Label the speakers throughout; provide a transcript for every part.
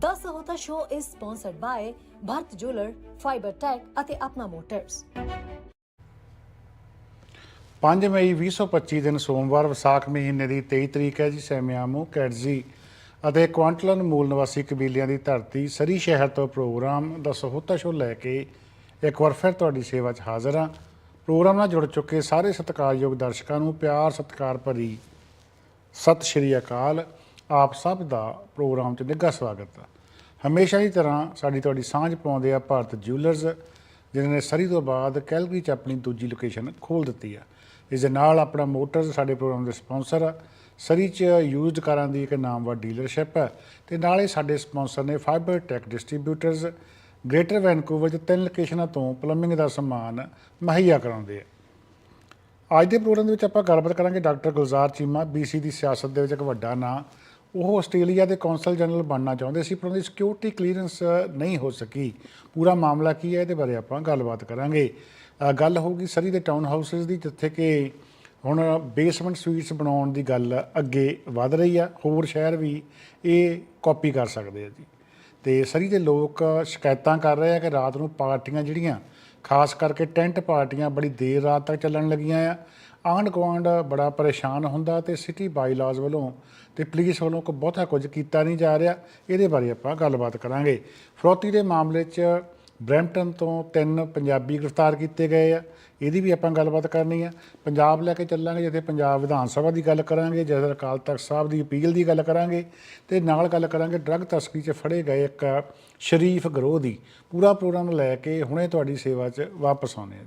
Speaker 1: 10 ਹੋਤਾ show is sponsored by Bharat jeweller fibre tech ਅਤੇ Apna motors
Speaker 2: 5 ਮਈ 2025 ਦਿਨ ਸੋਮਵਾਰ, ਵਿਸਾਖ ਮਹੀਨੇ ਦੀ 23 ਤਰੀਕ ਹੈ ਜੀ, ਸੈਮਿਆਮੋ ਕੈਟਜ਼ੀ ਅਤੇ ਕੁਆਂਟਲਨ ਮੂਲ ਨਿਵਾਸੀ ਕਬੀਲਿਆਂ ਦੀ ਧਰਤੀ ਸਰੀ ਸ਼ਹਿਰ ਤੋਂ ਪ੍ਰੋਗਰਾਮ ਦਾ ਸਹੋਤਾ ਸ਼ੋ ਲੈ ਕੇ ਇੱਕ ਵਾਰ ਫਿਰ ਤੁਹਾਡੀ ਸੇਵਾ 'ਚ ਹਾਜ਼ਰ ਹਾਂ। ਪ੍ਰੋਗਰਾਮ ਨਾਲ ਜੁੜ ਚੁੱਕੇ ਸਾਰੇ ਸਤਿਕਾਰਯੋਗ ਦਰਸ਼ਕਾਂ ਨੂੰ ਪਿਆਰ ਸਤਿਕਾਰ ਭਰੀ ਸਤਿ ਸ਼੍ਰੀ ਅਕਾਲ। ਆਪ ਸਭ ਦਾ ਪ੍ਰੋਗਰਾਮ 'ਚ ਨਿੱਘਾ ਸਵਾਗਤ ਹੈ। ਹਮੇਸ਼ਾ ਦੀ ਤਰ੍ਹਾਂ ਸਾਡੀ ਤੁਹਾਡੀ ਸਾਂਝ ਪਾਉਂਦੇ ਆ ਭਾਰਤ ਜਿਊਲਰਸ ਜਿਨ੍ਹਾਂ ਨੇ ਸਰੀ ਤੋਂ ਬਾਅਦ ਕੈਲਗਰੀ 'ਚ ਆਪਣੀ ਦੂਜੀ ਲੋਕੇਸ਼ਨ ਖੋਲ ਦਿੱਤੀ ਆ। ਇਸ ਦੇ ਨਾਲ ਆਪਣਾ ਮੋਟਰਸ ਸਾਡੇ ਪ੍ਰੋਗਰਾਮ ਦੇ ਸਪਾਂਸਰ ਆ। ਸਰੀ 'ਚ ਯੂਜ਼ਡ ਕਾਰਾਂ ਦੀ ਇੱਕ ਨਾਮਵਰ ਡੀਲਰਸ਼ਿਪ ਹੈ ਤੇ ਹੀ ਸਾਡੇ ਸਪਾਂਸਰ ਨੇ fibre tech distributors Greater Vancouver 'ਚ ਤਿੰਨ ਲੋਕੇਸ਼ਨਾਂ ਤੋਂ ਪਲੰਬਿੰਗ ਦਾ ਸਮਾਨ ਮੁਹੱਈਆ ਕਰਾਉਂਦੇ ਆ। ਅੱਜ ਦੇ ਪ੍ਰੋਗਰਾਮ ਦੇ ਵਿੱਚ ਆਪਾਂ ਗੱਲਬਾਤ ਕਰਾਂਗੇ ਡਾਕਟਰ ਗੁਲਜ਼ਾਰ ਚੀਮਾ ਬੀਸੀ ਦੀ ਸਿਆਸਤ ਦੇ ਵਿੱਚ ਇੱਕ ਵੱਡਾ ਨਾਂ ਉਹ ਆਸਟ੍ਰੇਲੀਆ ਦੇ ਕੌਂਸਲ ਜਨਰਲ ਬਣਨਾ ਚਾਹੁੰਦੇ ਸੀ ਪਰ ਉਹਦੀ ਸਿਕਿਉਰਿਟੀ ਕਲੀਅਰੈਂਸ ਨਹੀਂ ਹੋ ਸਕੀ। ਪੂਰਾ ਮਾਮਲਾ ਕੀ ਹੈ ਇਹਦੇ ਬਾਰੇ ਆਪਾਂ ਗੱਲਬਾਤ ਕਰਾਂਗੇ। ਅ, ਗੱਲ ਹੋਊਗੀ ਸਰੀ ਦੇ ਟਾਊਨ ਹਾਊਸਸ ਦੀ ਜਿੱਥੇ ਕਿ ਹੁਣ ਬੇਸਮੈਂਟ ਸਵੀਟਸ ਬਣਾਉਣ ਦੀ ਗੱਲ ਅੱਗੇ ਵਧ ਰਹੀ ਆ। ਹੋਰ ਸ਼ਹਿਰ ਵੀ ਇਹ ਕਾਪੀ ਕਰ ਸਕਦੇ ਆ ਜੀ। ਤੇ ਸਰੀ ਦੇ ਲੋਕ ਸ਼ਿਕਾਇਤਾਂ ਕਰ ਰਹੇ ਆ ਕਿ ਰਾਤ ਨੂੰ ਪਾਰਟੀਆਂ ਜਿਹੜੀਆਂ ਖਾਸ ਕਰਕੇ ਟੈਂਟ ਪਾਰਟੀਆਂ ਬੜੀ ਦੇਰ ਰਾਤ ਤੱਕ ਚੱਲਣ ਲੱਗੀਆਂ ਆ। ਆਂਢ ਗੁਆਂਢ ਬੜਾ ਪਰੇਸ਼ਾਨ ਹੁੰਦਾ ਤੇ ਸਿਟੀ ਬਾਈਲਾਜ਼ ਵੱਲੋਂ ਤੇ ਪੁਲਿਸ ਵੱਲੋਂ ਕੋਈ ਬਹੁਤਾ ਕੁਝ ਕੀਤਾ ਨਹੀਂ ਜਾ ਰਿਹਾ। ਇਹਦੇ ਬਾਰੇ ਆਪਾਂ ਗੱਲਬਾਤ ਕਰਾਂਗੇ। ਫਰੋਤੀ ਦੇ ਮਾਮਲੇ 'ਚ ਬ੍ਰੈਂਪਟਨ ਤੋਂ ਤਿੰਨ ਪੰਜਾਬੀ ਗ੍ਰਿਫਤਾਰ ਕੀਤੇ ਗਏ ਆ। ਇਹਦੀ ਵੀ ਆਪਾਂ ਗੱਲਬਾਤ ਕਰਨੀ ਆ। ਪੰਜਾਬ ਲੈ ਕੇ ਚੱਲਾਂਗੇ, ਜਿੱਥੇ ਪੰਜਾਬ ਵਿਧਾਨ ਸਭਾ ਦੀ ਗੱਲ ਕਰਾਂਗੇ ਜਦਰ ਅਕਾਲ ਤਖਤ ਸਾਹਿਬ ਦੀ ਅਪੀਲ ਦੀ ਗੱਲ ਕਰਾਂਗੇ ਤੇ ਨਾਲ ਗੱਲ ਕਰਾਂਗੇ ਡਰੱਗ ਤਸਕਰੀ 'ਚ ਫੜੇ ਗਏ ਇੱਕ ਸ਼ਰੀਫ ਗਰੋਹ ਦੀ। ਪੂਰਾ ਪ੍ਰੋਗਰਾਮ ਲੈ ਕੇ ਹੁਣੇ ਤੁਹਾਡੀ ਸੇਵਾ 'ਚ ਵਾਪਸ ਆਉਂਦੇ ਆ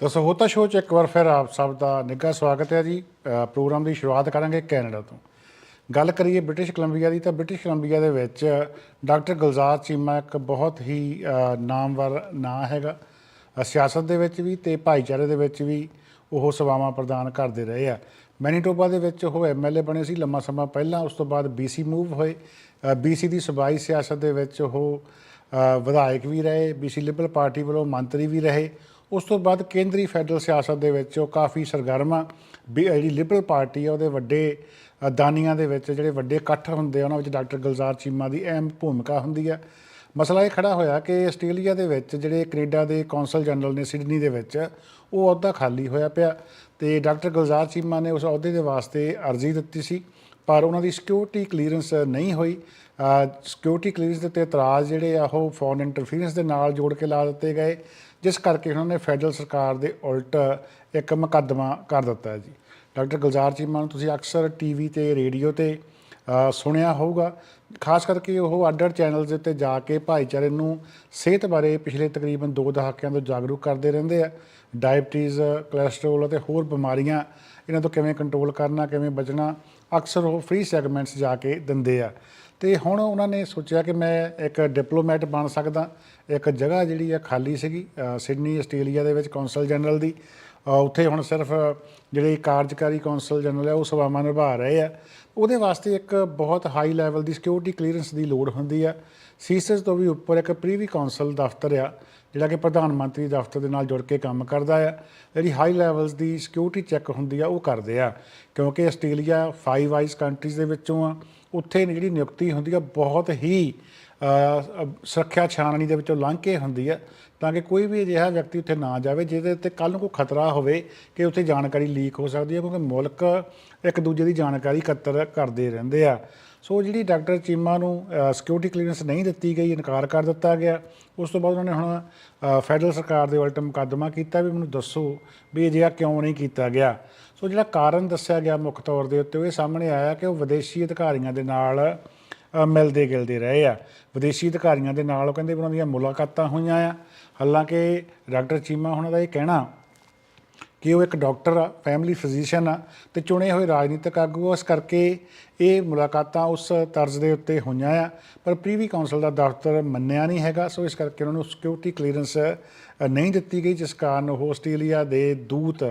Speaker 2: ਤਾਂ ਸਹੋਤਾ ਸ਼ੋਅ 'ਚ ਇੱਕ ਵਾਰ ਫਿਰ ਆਪ ਸਭ ਦਾ ਨਿੱਘਾ ਸਵਾਗਤ ਹੈ ਜੀ। ਪ੍ਰੋਗਰਾਮ ਦੀ ਸ਼ੁਰੂਆਤ ਕਰਾਂਗੇ ਕੈਨੇਡਾ ਤੋਂ। ਗੱਲ ਕਰੀਏ ਬ੍ਰਿਟਿਸ਼ ਕੋਲੰਬੀਆ ਦੀ, ਤਾਂ ਬ੍ਰਿਟਿਸ਼ ਕੋਲੰਬੀਆ ਦੇ ਵਿੱਚ ਡਾਕਟਰ ਗੁਲਜ਼ਾਰ ਚੀਮਾ ਇੱਕ ਬਹੁਤ ਹੀ ਨਾਮਵਰ ਨਾਂ ਹੈਗਾ। ਸਿਆਸਤ ਦੇ ਵਿੱਚ ਵੀ ਤੇ ਭਾਈਚਾਰੇ ਦੇ ਵਿੱਚ ਵੀ ਉਹ ਸੇਵਾਵਾਂ ਪ੍ਰਦਾਨ ਕਰਦੇ ਰਹੇ ਆ। ਮੈਨੀਟੋਬਾ ਦੇ ਵਿੱਚ ਉਹ ਐਮਐਲਏ ਬਣੇ ਸੀ ਲੰਮਾ ਸਮਾਂ ਪਹਿਲਾਂ, ਉਸ ਤੋਂ ਬਾਅਦ ਬੀਸੀ ਮੂਵ ਹੋਏ। ਬੀਸੀ ਦੀ ਸੂਬਾਈ ਸਿਆਸਤ ਦੇ ਵਿੱਚ ਉਹ ਵਿਧਾਇਕ ਵੀ ਰਹੇ ਬੀਸੀ ਲਿਬਰਲ ਪਾਰਟੀ ਵੱਲੋਂ ਮੰਤਰੀ ਵੀ ਰਹੇ। ਉਸ ਤੋਂ ਬਾਅਦ ਕੇਂਦਰੀ ਫੈਡਰਲ ਸਿਆਸਤ ਦੇ ਵਿੱਚ ਉਹ ਕਾਫੀ ਸਰਗਰਮ ਆ। ਵੀ ਜਿਹੜੀ ਲਿਬਰਲ ਪਾਰਟੀ ਆ ਉਹਦੇ ਵੱਡੇ ਅ, ਦਾਨੀਆਂ ਦੇ ਵਿੱਚ ਜਿਹੜੇ ਵੱਡੇ ਇਕੱਠ ਹੁੰਦੇ ਆ ਉਹਨਾਂ ਵਿੱਚ ਡਾਕਟਰ ਗੁਲਜ਼ਾਰ ਚੀਮਾ ਦੀ ਅਹਿਮ ਭੂਮਿਕਾ ਹੁੰਦੀ ਆ। ਮਸਲਾ ਇਹ ਖੜਾ ਹੋਇਆ ਕਿ ਆਸਟ੍ਰੇਲੀਆ ਦੇ ਵਿੱਚ ਜਿਹੜੇ ਕੈਨੇਡਾ ਦੇ ਕੌਂਸਲ ਜਨਰਲ ਨੇ ਸਿਡਨੀ ਦੇ ਵਿੱਚ ਉਹ ਅਹੁਦਾ ਖਾਲੀ ਹੋਇਆ ਪਿਆ ਤੇ ਡਾਕਟਰ ਗੁਲਜ਼ਾਰ ਚੀਮਾ ਨੇ ਉਸ ਅਹੁਦੇ ਦੇ ਵਾਸਤੇ ਅਰਜ਼ੀ ਦਿੱਤੀ ਸੀ ਪਰ ਉਹਨਾਂ ਦੀ ਸਿਕਿਉਰਿਟੀ ਕਲੀਅਰੈਂਸ ਨਹੀਂ ਹੋਈ। ਸਿਕਿਉਰਿਟੀ ਕਲੀਅਰੈਂਸ ਦੇ ਉੱਤੇ ਇਤਰਾਜ਼ ਜਿਹੜੇ ਆ ਉਹ ਫੋਰਨ ਇੰਟਰਫੀਰੈਂਸ ਦੇ ਨਾਲ ਜੋੜ ਕੇ ਲਾ ਦਿੱਤੇ ਗਏ। ਜਿਸ ਕਰਕੇ ਉਹਨਾਂ ਨੇ ਫੈਡਰਲ ਸਰਕਾਰ ਦੇ ਉਲਟ ਇੱਕ ਮੁਕੱਦਮਾ ਕਰ ਦਿੱਤਾ ਹੈ ਜੀ। ਡਾਕਟਰ ਗੁਲਜ਼ਾਰ ਚੀਮਾ ਨੂੰ ਤੁਸੀਂ ਅਕਸਰ ਟੀਵੀ ਤੇ, ਰੇਡੀਓ ਤੇ ਸੁਣਿਆ ਹੋਊਗਾ। ਖਾਸ ਕਰਕੇ ਉਹ ਅੱਡ-ਅੱਡ ਚੈਨਲਸ ਦੇ ਉੱਤੇ ਜਾ ਕੇ ਭਾਈਚਾਰੇ ਨੂੰ ਸਿਹਤ ਬਾਰੇ ਪਿਛਲੇ ਤਕਰੀਬਨ 2 ਦਹਾਕਿਆਂ ਤੋਂ ਜਾਗਰੂਕ ਕਰਦੇ ਰਹਿੰਦੇ ਆ। ਡਾਇਬਟੀਜ਼, ਕੋਲੇਸਟ੍ਰੋਲ ਅਤੇ ਹੋਰ ਬਿਮਾਰੀਆਂ ਇਹਨਾਂ ਤੋਂ ਕਿਵੇਂ ਕੰਟਰੋਲ ਕਰਨਾ, ਕਿਵੇਂ ਬਚਣਾ, ਅਕਸਰ ਉਹ ਫ੍ਰੀ ਸੈਗਮੈਂਟਸ ਜਾ ਕੇ ਦਿੰਦੇ ਆ। ਤੇ ਹੁਣ ਉਹਨਾਂ ਨੇ ਸੋਚਿਆ ਕਿ ਮੈਂ ਇੱਕ ਡਿਪਲੋਮੈਟ ਬਣ ਸਕਦਾ। ਇੱਕ ਜਗ੍ਹਾ ਜਿਹੜੀ ਆ ਖਾਲੀ ਸੀਗੀ ਸਿਡਨੀ, ਆਸਟ੍ਰੇਲੀਆ ਦੇ ਵਿੱਚ ਕੌਂਸਲ ਜਨਰਲ ਦੀ। ਉੱਥੇ ਹੁਣ ਸਿਰਫ ਜਿਹੜੇ ਕਾਰਜਕਾਰੀ ਕੌਂਸਲ ਜਨਰਲ ਆ, ਉਹ ਸੇਵਾਵਾਂ ਨਿਭਾ ਰਹੇ ਆ। ਉਹਦੇ ਵਾਸਤੇ ਇੱਕ ਬਹੁਤ ਹਾਈ ਲੈਵਲ ਦੀ ਸਿਕਿਉਰਿਟੀ ਕਲੀਅਰੈਂਸ ਦੀ ਲੋੜ ਹੁੰਦੀ ਆ। ਸੀਸਸ ਤੋਂ ਵੀ ਉੱਪਰ ਇੱਕ ਪ੍ਰੀਵੀ ਕੌਂਸਲ ਦਫ਼ਤਰ ਆ, ਜਿਹੜਾ ਕਿ ਪ੍ਰਧਾਨ ਮੰਤਰੀ ਦਫ਼ਤਰ ਦੇ ਨਾਲ ਜੁੜ ਕੇ ਕੰਮ ਕਰਦਾ ਆ। ਜਿਹੜੀ ਹਾਈ ਲੈਵਲਸ ਦੀ ਸਿਕਿਉਰਿਟੀ ਚੈੱਕ ਹੁੰਦੀ ਆ, ਉਹ ਕਰਦੇ ਆ। ਕਿਉਂਕਿ ਆਸਟ੍ਰੇਲੀਆ ਫਾਈਵ ਆਈਜ਼ ਕੰਟਰੀਜ਼ ਦੇ ਵਿੱਚੋਂ ਆ। ਉੱਥੇ ਜਿਹੜੀ ਨਿਯੁਕਤੀ ਹੁੰਦੀ ਆ, ਬਹੁਤ ਹੀ ਸੁਰੱਖਿਆ ਛਾਣਨੀ ਦੇ ਵਿੱਚੋਂ ਲੰਘ ਕੇ ਹੁੰਦੀ ਆ, ਤਾਂ ਕਿ ਕੋਈ ਵੀ ਅਜਿਹਾ ਵਿਅਕਤੀ ਉੱਥੇ ਨਾ ਜਾਵੇ, ਜਿਹਦੇ ਉੱਤੇ ਕੱਲ ਨੂੰ ਕੋਈ ਖਤਰਾ ਹੋਵੇ ਕਿ ਉੱਥੇ ਜਾਣਕਾਰੀ ਲੀਕ ਹੋ ਸਕਦੀ ਹੈ ਕਿਉਂਕਿ ਮੁਲਕ ਇੱਕ ਦੂਜੇ ਦੀ ਜਾਣਕਾਰੀ ਇਕੱਤਰ ਕਰਦੇ ਰਹਿੰਦੇ ਆ। ਸੋ ਜਿਹੜੀ ਡਾਕਟਰ ਚੀਮਾ ਨੂੰ ਸਿਕਿਉਰਿਟੀ ਕਲੀਅਰੈਂਸ ਨਹੀਂ ਦਿੱਤੀ ਗਈ, ਇਨਕਾਰ ਕਰ ਦਿੱਤਾ ਗਿਆ, ਉਸ ਤੋਂ ਬਾਅਦ ਉਹਨਾਂ ਨੇ ਹੁਣ ਫੈਡਰਲ ਸਰਕਾਰ ਦੇ ਉਲਟ ਮੁਕੱਦਮਾ ਕੀਤਾ ਵੀ ਮੈਨੂੰ ਦੱਸੋ ਵੀ ਅਜਿਹਾ ਕਿਉਂ ਨਹੀਂ ਕੀਤਾ ਗਿਆ। ਸੋ ਜਿਹੜਾ ਕਾਰਨ ਦੱਸਿਆ ਗਿਆ ਮੁੱਖ ਤੌਰ ਦੇ ਉੱਤੇ, ਉਹ ਇਹ ਸਾਹਮਣੇ ਆਇਆ ਕਿ ਉਹ ਵਿਦੇਸ਼ੀ ਅਧਿਕਾਰੀਆਂ ਦੇ ਨਾਲ ਮਿਲਦੇ ਗਿਲਦੇ ਰਹੇ ਆ। ਵਿਦੇਸ਼ੀ ਅਧਿਕਾਰੀਆਂ ਦੇ ਨਾਲ ਉਹ ਕਹਿੰਦੇ ਵੀ ਉਹਨਾਂ ਦੀਆਂ ਮੁਲਾਕਾਤਾਂ ਹੋਈਆਂ ਆ। ਹਾਲਾਂਕਿ ਡਾਕਟਰ ਚੀਮਾ, ਉਹਨਾਂ ਦਾ ਇਹ ਕਹਿਣਾ ਕਿ ਉਹ ਇੱਕ ਡਾਕਟਰ ਆ ਫੈਮਿਲੀ ਫਿਜ਼ੀਸ਼ੀਅਨ ਆ, ਤੇ ਚੁਣੇ ਹੋਏ ਰਾਜਨੀਤਿਕ ਆਗੂ ਆ। ਇਸ ਕਰਕੇ ਇਹ ਮੁਲਾਕਾਤਾਂ ਉਸ ਤਰਜ਼ ਦੇ ਉੱਤੇ ਹੋਈਆਂ ਆ, ਪਰ ਪ੍ਰੀਵੀ ਕਾਉਂਸਲ ਦਾ ਦਫ਼ਤਰ ਮੰਨਿਆ ਨਹੀਂ ਹੈਗਾ, ਸੋ ਇਸ ਕਰਕੇ ਉਹਨਾਂ ਨੂੰ ਸਿਕਿਉਰਿਟੀ ਕਲੀਅਰੈਂਸ ਨਹੀਂ ਦਿੱਤੀ ਗਈ, ਜਿਸ ਕਾਰਨ ਉਹ ਆਸਟ੍ਰੇਲੀਆ ਦੇ ਦੂਤ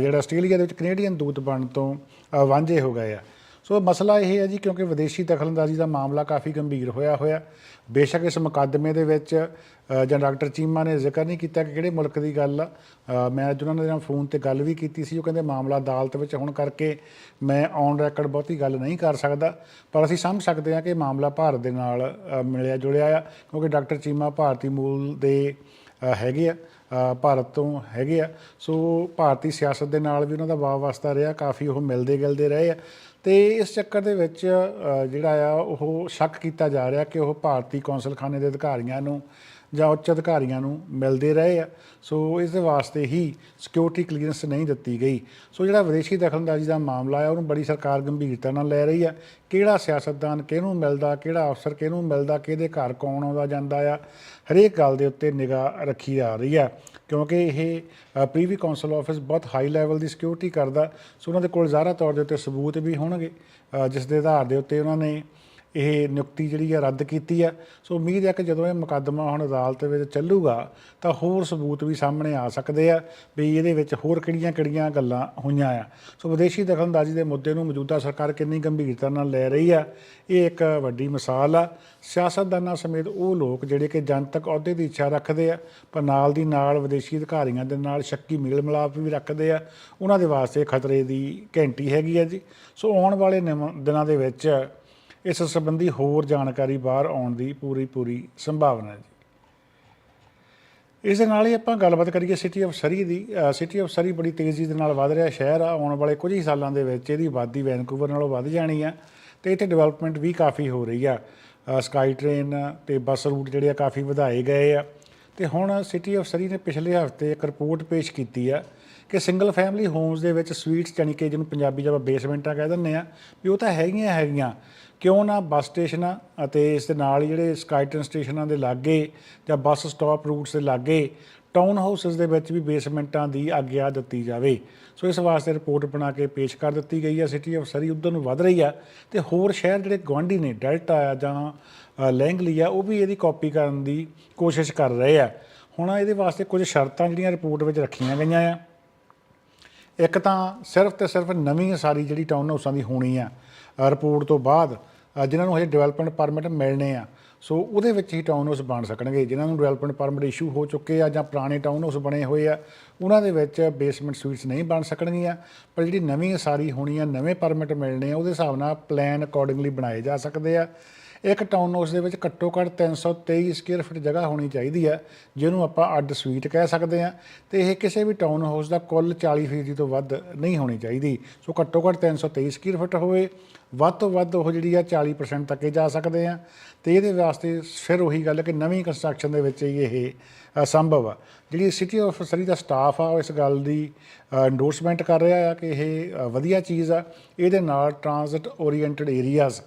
Speaker 2: ਜਿਹੜਾ ਆਸਟ੍ਰੇਲੀਆ ਦੇ ਵਿੱਚ ਕੈਨੇਡੀਅਨ ਦੂਤ ਬਣਨ ਤੋਂ ਵਾਂਝੇ ਹੋ ਗਏ ਆ। ਸੋ ਮਸਲਾ ਇਹ ਹੈ ਜੀ ਕਿਉਂਕਿ ਵਿਦੇਸ਼ੀ ਦਖਲਅੰਦਾਜ਼ੀ ਦਾ ਮਾਮਲਾ ਕਾਫੀ ਗੰਭੀਰ ਹੋਇਆ ਹੋਇਆ। ਬੇਸ਼ੱਕ ਇਸ ਮੁਕੱਦਮੇ ਦੇ ਵਿੱਚ ਜਾਂ ਡਾਕਟਰ ਚੀਮਾ ਨੇ ਜ਼ਿਕਰ ਨਹੀਂ ਕੀਤਾ ਕਿ ਕਿਹੜੇ ਮੁਲਕ ਦੀ ਗੱਲ ਆ। ਮੈਂ ਅੱਜ ਉਹਨਾਂ ਨਾਲ ਫੋਨ ਤੇ ਗੱਲ ਵੀ ਕੀਤੀ ਸੀ, ਉਹ ਕਹਿੰਦੇ ਮਾਮਲਾ ਅਦਾਲਤ ਵਿੱਚ ਹੋਣ ਕਰਕੇ ਮੈਂ ਔਨ ਰੈਕਡ ਬਹੁਤੀ ਗੱਲ ਨਹੀਂ ਕਰ ਸਕਦਾ। ਪਰ ਅਸੀਂ ਸਮਝ ਸਕਦੇ ਹਾਂ ਕਿ ਮਾਮਲਾ ਭਾਰਤ ਦੇ ਨਾਲ ਮਿਲਿਆ ਜੁਲਿਆ ਆ, ਕਿਉਂਕਿ ਡਾਕਟਰ ਚੀਮਾ ਭਾਰਤੀ ਮੂਲ ਦੇ ਹੈਗੇ ਆ ਭਾਰਤ ਤੋਂ ਹੈਗੇ ਆ। ਸੋ ਭਾਰਤੀ ਸਿਆਸਤ ਦੇ ਨਾਲ ਵੀ ਉਹਨਾਂ ਦਾ ਵਾਹ ਵਾਸਤਾ ਰਿਹਾ, ਕਾਫੀ ਉਹ ਮਿਲਦੇ ਗਿਲਦੇ ਰਹੇ ਆ। ਤੇ ਇਸ ਚੱਕਰ ਦੇ ਵਿੱਚ ਜਿਹੜਾ ਆ, ਉਹ ਸ਼ੱਕ ਕੀਤਾ ਜਾ ਰਿਹਾ ਕਿ ਉਹ ਭਾਰਤੀ ਕੌਂਸਲਖਾਨੇ ਦੇ ਅਧਿਕਾਰੀਆਂ ਨੂੰ ਜਾਂ ਉੱਚ ਅਧਿਕਾਰੀਆਂ ਨੂੰ ਮਿਲਦੇ ਰਹੇ ਆ। ਸੋ ਇਸ ਦੇ ਵਾਸਤੇ ਹੀ ਸਿਕਿਉਰਿਟੀ ਕਲੀਅਰੈਂਸ ਨਹੀਂ ਦਿੱਤੀ ਗਈ। ਸੋ ਜਿਹੜਾ ਵਿਦੇਸ਼ੀ ਦਖਲਅੰਦਾਜ਼ੀ ਦਾ ਮਾਮਲਾ ਆ, ਉਹਨੂੰ ਬੜੀ ਸਰਕਾਰ ਗੰਭੀਰਤਾ ਨਾਲ ਲੈ ਰਹੀ ਆ। ਕਿਹੜਾ ਸਿਆਸਤਦਾਨ ਕਿਹਨੂੰ ਮਿਲਦਾ, ਕਿਹੜਾ ਅਫਸਰ ਕਿਹਨੂੰ ਮਿਲਦਾ, ਕਿਹਦੇ ਘਰ ਕੌਣ ਆਉਂਦਾ ਜਾਂਦਾ ਆ, ਹਰੇਕ ਗੱਲ ਦੇ ਉੱਤੇ ਨਿਗਾਹ ਰੱਖੀ ਜਾ ਰਹੀ ਆ। ਕਿਉਂਕਿ ਇਹ ਪ੍ਰੀਵੀ ਕਾਉਂਸਲ ਆਫਿਸ ਬਹੁਤ ਹਾਈ ਲੈਵਲ ਦੀ ਸਿਕਿਉਰਿਟੀ ਕਰਦਾ। ਸੋ ਉਹਨਾਂ ਦੇ ਕੋਲ ਜ਼ਾਹਰਾ ਤੌਰ ਦੇ ਉੱਤੇ ਸਬੂਤ ਵੀ ਹੋਣਗੇ। ਜਿਸ ਦੇ ਆਧਾਰ ਦੇ ਉੱਤੇ ਉਹਨਾਂ ਨੇ ਇਹ ਨਿਯੁਕਤੀ ਜਿਹੜੀ ਆ ਰੱਦ ਕੀਤੀ ਆ। ਸੋ ਉਮੀਦ ਹੈ ਕਿ ਜਦੋਂ ਇਹ ਮੁਕੱਦਮਾ ਹੁਣ ਅਦਾਲਤ ਵਿੱਚ ਚੱਲੂਗਾ, ਤਾਂ ਹੋਰ ਸਬੂਤ ਵੀ ਸਾਹਮਣੇ ਆ ਸਕਦੇ ਆ ਵੀ ਇਹਦੇ ਵਿੱਚ ਹੋਰ ਕਿਹੜੀਆਂ-ਕਿਹੜੀਆਂ ਗੱਲਾਂ ਹੋਈਆਂ ਆ। ਸੋ ਵਿਦੇਸ਼ੀ ਦਖਲਅੰਦਾਜ਼ੀ ਦੇ ਮੁੱਦੇ ਨੂੰ ਮੌਜੂਦਾ ਸਰਕਾਰ ਕਿੰਨੀ ਗੰਭੀਰਤਾ ਨਾਲ ਲੈ ਰਹੀ ਆ, ਇਹ ਇੱਕ ਵੱਡੀ ਮਿਸਾਲ ਆ। ਸਿਆਸਤਦਾਨਾਂ ਸਮੇਤ ਉਹ ਲੋਕ ਜਿਹੜੇ ਕਿ ਜਨਤਕ ਅਹੁਦੇ ਦੀ ਇੱਛਾ ਰੱਖਦੇ ਆ, ਪਰ ਨਾਲ ਦੀ ਨਾਲ ਵਿਦੇਸ਼ੀ ਅਧਿਕਾਰੀਆਂ ਦੇ ਨਾਲ ਸ਼ੱਕੀ ਮੇਲ ਮਿਲਾਪ ਵੀ ਰੱਖਦੇ ਆ। ਉਹਨਾਂ ਦੇ ਵਾਸਤੇ ਖਤਰੇ ਦੀ ਘੰਟੀ ਹੈਗੀ ਆ ਜੀ। ਸੋ ਆਉਣ ਵਾਲੇ ਨਿਮ- ਦਿਨਾਂ ਦੇ ਵਿੱਚ ਇਸ ਸੰਬੰਧੀ ਹੋਰ ਜਾਣਕਾਰੀ ਬਾਹਰ ਆਉਣ ਦੀ ਪੂਰੀ ਪੂਰੀ ਸੰਭਾਵਨਾ ਹੈ ਜੀ। ਇਸ ਦੇ ਨਾਲ ਹੀ ਆਪਾਂ ਗੱਲਬਾਤ ਕਰੀਏ ਸਿਟੀ ਆਫ ਸਰੀ ਦੀ। ਸਿਟੀ ਆਫ ਸਰੀ ਬੜੀ ਤੇਜ਼ੀ ਦੇ ਨਾਲ ਵੱਧ ਰਿਹਾ ਸ਼ਹਿਰ। ਆ ਆਉਣ ਵਾਲੇ ਕੁਝ ਹੀ ਸਾਲਾਂ ਦੇ ਵਿੱਚ ਇਹਦੀ ਆਬਾਦੀ ਵੈਨਕੂਵਰ ਨਾਲੋਂ ਵੱਧ ਜਾਣੀ ਆ ਤੇ ਇੱਥੇ ਡਿਵੈਲਪਮੈਂਟ ਵੀ ਕਾਫੀ ਹੋ ਰਹੀ ਆ। ਸਕਾਈ ਟ੍ਰੇਨ ਤੇ ਬੱਸ ਰੂਟ ਜਿਹੜੇ ਆ ਕਾਫੀ ਵਧਾਏ ਗਏ ਆ। ਤੇ ਹੁਣ ਸਿਟੀ ਆਫ ਸਰੀ ਨੇ ਪਿਛਲੇ ਹਫ਼ਤੇ ਇੱਕ ਰਿਪੋਰਟ ਪੇਸ਼ ਕੀਤੀ ਆ ਕਿ ਸਿੰਗਲ ਫੈਮਿਲੀ ਹੋਮਸ ਦੇ ਵਿੱਚ ਸਵੀਟਸ ਜਾਣੀ ਕਿ ਜਿਹਨੂੰ ਪੰਜਾਬੀ ਚ ਬੇਸਮੈਂਟਾਂ ਕਹਿ ਦਿੰਦੇ ਆ ਵੀ ਉਹ ਤਾਂ ਹੈਗੀਆਂ ਹੈਗੀਆਂ। ਕਿਉਂ ਨਾ ਬੱਸ ਸਟੇਸ਼ਨਾਂ ਅਤੇ ਇਸ ਦੇ ਨਾਲ ਹੀ ਜਿਹੜੇ ਸਕਾਈਟਨ ਸਟੇਸ਼ਨਾਂ ਦੇ ਲਾਗੇ ਜਾਂ ਬੱਸ ਸਟਾਪ ਰੂਟਸ ਦੇ ਲਾਗੇ ਟਾਊਨ ਹਾਊਸਸ ਦੇ ਵਿੱਚ ਵੀ ਬੇਸਮੈਂਟਾਂ ਦੀ ਆਗਿਆ ਦਿੱਤੀ ਜਾਵੇ। ਸੋ ਇਸ ਵਾਸਤੇ ਰਿਪੋਰਟ ਬਣਾ ਕੇ ਪੇਸ਼ ਕਰ ਦਿੱਤੀ ਗਈ ਹੈ। ਸਿਟੀ ਆਫ ਸਰੀ ਉਧਰ ਨੂੰ ਵਧ ਰਹੀ ਆ ਤੇ ਹੋਰ ਸ਼ਹਿਰ ਜਿਹੜੇ ਗਵਾਂਢੀ ਨੇ, ਡੈਲਟਾ ਆ ਜਾਂ ਲੈਂਗਲੀ ਆ, ਉਹ ਵੀ ਇਹਦੀ ਕਾਪੀ ਕਰਨ ਦੀ ਕੋਸ਼ਿਸ਼ ਕਰ ਰਹੇ ਆ। ਹੁਣ ਇਹਦੇ ਵਾਸਤੇ ਕੁਝ ਸ਼ਰਤਾਂ ਜਿਹੜੀਆਂ ਰਿਪੋਰਟ ਵਿੱਚ ਰੱਖੀਆਂ ਗਈਆਂ ਆ। ਇੱਕ ਤਾਂ ਸਿਰਫ ਤੇ ਸਿਰਫ ਨਵੀਂ ਸਾਰੀ ਜਿਹੜੀ ਟਾਊਨ ਹਾਊਸਾਂ ਦੀ ਹੋਣੀ ਆ ਰਿਪੋਰਟ ਤੋਂ ਬਾਅਦ ਜਿਨ੍ਹਾਂ ਨੂੰ ਹਜੇ ਡਿਵੈਲਪਮੈਂਟ ਪਰਮਿਟ ਮਿਲਣੇ ਆ। ਸੋ ਉਹਦੇ ਵਿੱਚ ਹੀ ਟਾਊਨ ਹਾਊਸ ਬਣ ਸਕਣਗੇ। ਜਿਨ੍ਹਾਂ ਨੂੰ ਡਿਵੈਲਪਮੈਂਟ ਪਰਮਿਟ ਇਸ਼ੂ ਹੋ ਚੁੱਕੇ ਆ ਜਾਂ ਪੁਰਾਣੇ ਟਾਊਨ ਹਾਊਸ ਬਣੇ ਹੋਏ ਆ, ਉਹਨਾਂ ਦੇ ਵਿੱਚ ਬੇਸਮੈਂਟ ਸਵੀਟਸ ਨਹੀਂ ਬਣ ਸਕਣਗੀਆਂ। ਪਰ ਜਿਹੜੀ ਨਵੀਂ ਸਾਰੀ ਹੋਣੀ ਆ, ਨਵੇਂ ਪਰਮਿਟ ਮਿਲਣੇ ਆ, ਉਹਦੇ ਹਿਸਾਬ ਨਾਲ ਪਲਾਨ ਅਕੋਰਡਿੰਗਲੀ ਬਣਾਏ ਜਾ ਸਕਦੇ ਆ। ਇੱਕ ਟਾਊਨ ਹਾਊਸ ਦੇ ਵਿੱਚ ਘੱਟੋ ਘੱਟ 323 ਸਕੁਅਰ ਫੁੱਟ ਜਗ੍ਹਾ ਹੋਣੀ ਚਾਹੀਦੀ ਹੈ, ਜਿਹਨੂੰ ਆਪਾਂ ਅੱਡ ਸਵੀਟ ਕਹਿ ਸਕਦੇ ਹਾਂ। ਤੇ ਇਹ ਕਿਸੇ ਵੀ ਟਾਊਨ ਹਾਊਸ ਦਾ ਕੁੱਲ 40 ਫੀਸਦੀ ਤੋਂ ਵੱਧ ਨਹੀਂ ਹੋਣੀ ਚਾਹੀਦੀ। ਸੋ ਘੱਟੋ ਘੱਟ 323 ਸਕੁਅਰ ਫੁੱਟ ਹੋਵੇ, ਵੱਧ ਤੋਂ ਵੱਧ ਉਹ ਜਿਹੜੀ ਆ 40% ਤੱਕ ਜਾ ਸਕਦੇ ਆ ਤੇ ਇਹਦੇ ਵਾਸਤੇ ਫਿਰ ਉਹੀ ਗੱਲ ਕਿ ਨਵੀਂ ਕੰਸਟਰਕਸ਼ਨ ਦੇ ਵਿੱਚ ਹੀ ਇਹ ਸੰਭਵ ਆ। ਜਿਹੜੀ ਸਿਟੀ ਆਫ ਸਰੀ ਦਾ ਸਟਾਫ ਆ, ਉਹ ਇਸ ਗੱਲ ਦੀ ਇੰਡੋਰਸਮੈਂਟ ਕਰ ਰਿਹਾ ਆ ਕਿ ਇਹ ਵਧੀਆ ਚੀਜ਼ ਆ। ਇਹਦੇ ਨਾਲ ਟ੍ਰਾਂਜ਼ਿਟ ਓਰੀਐਂਟਡ ਏਰੀਆਜ਼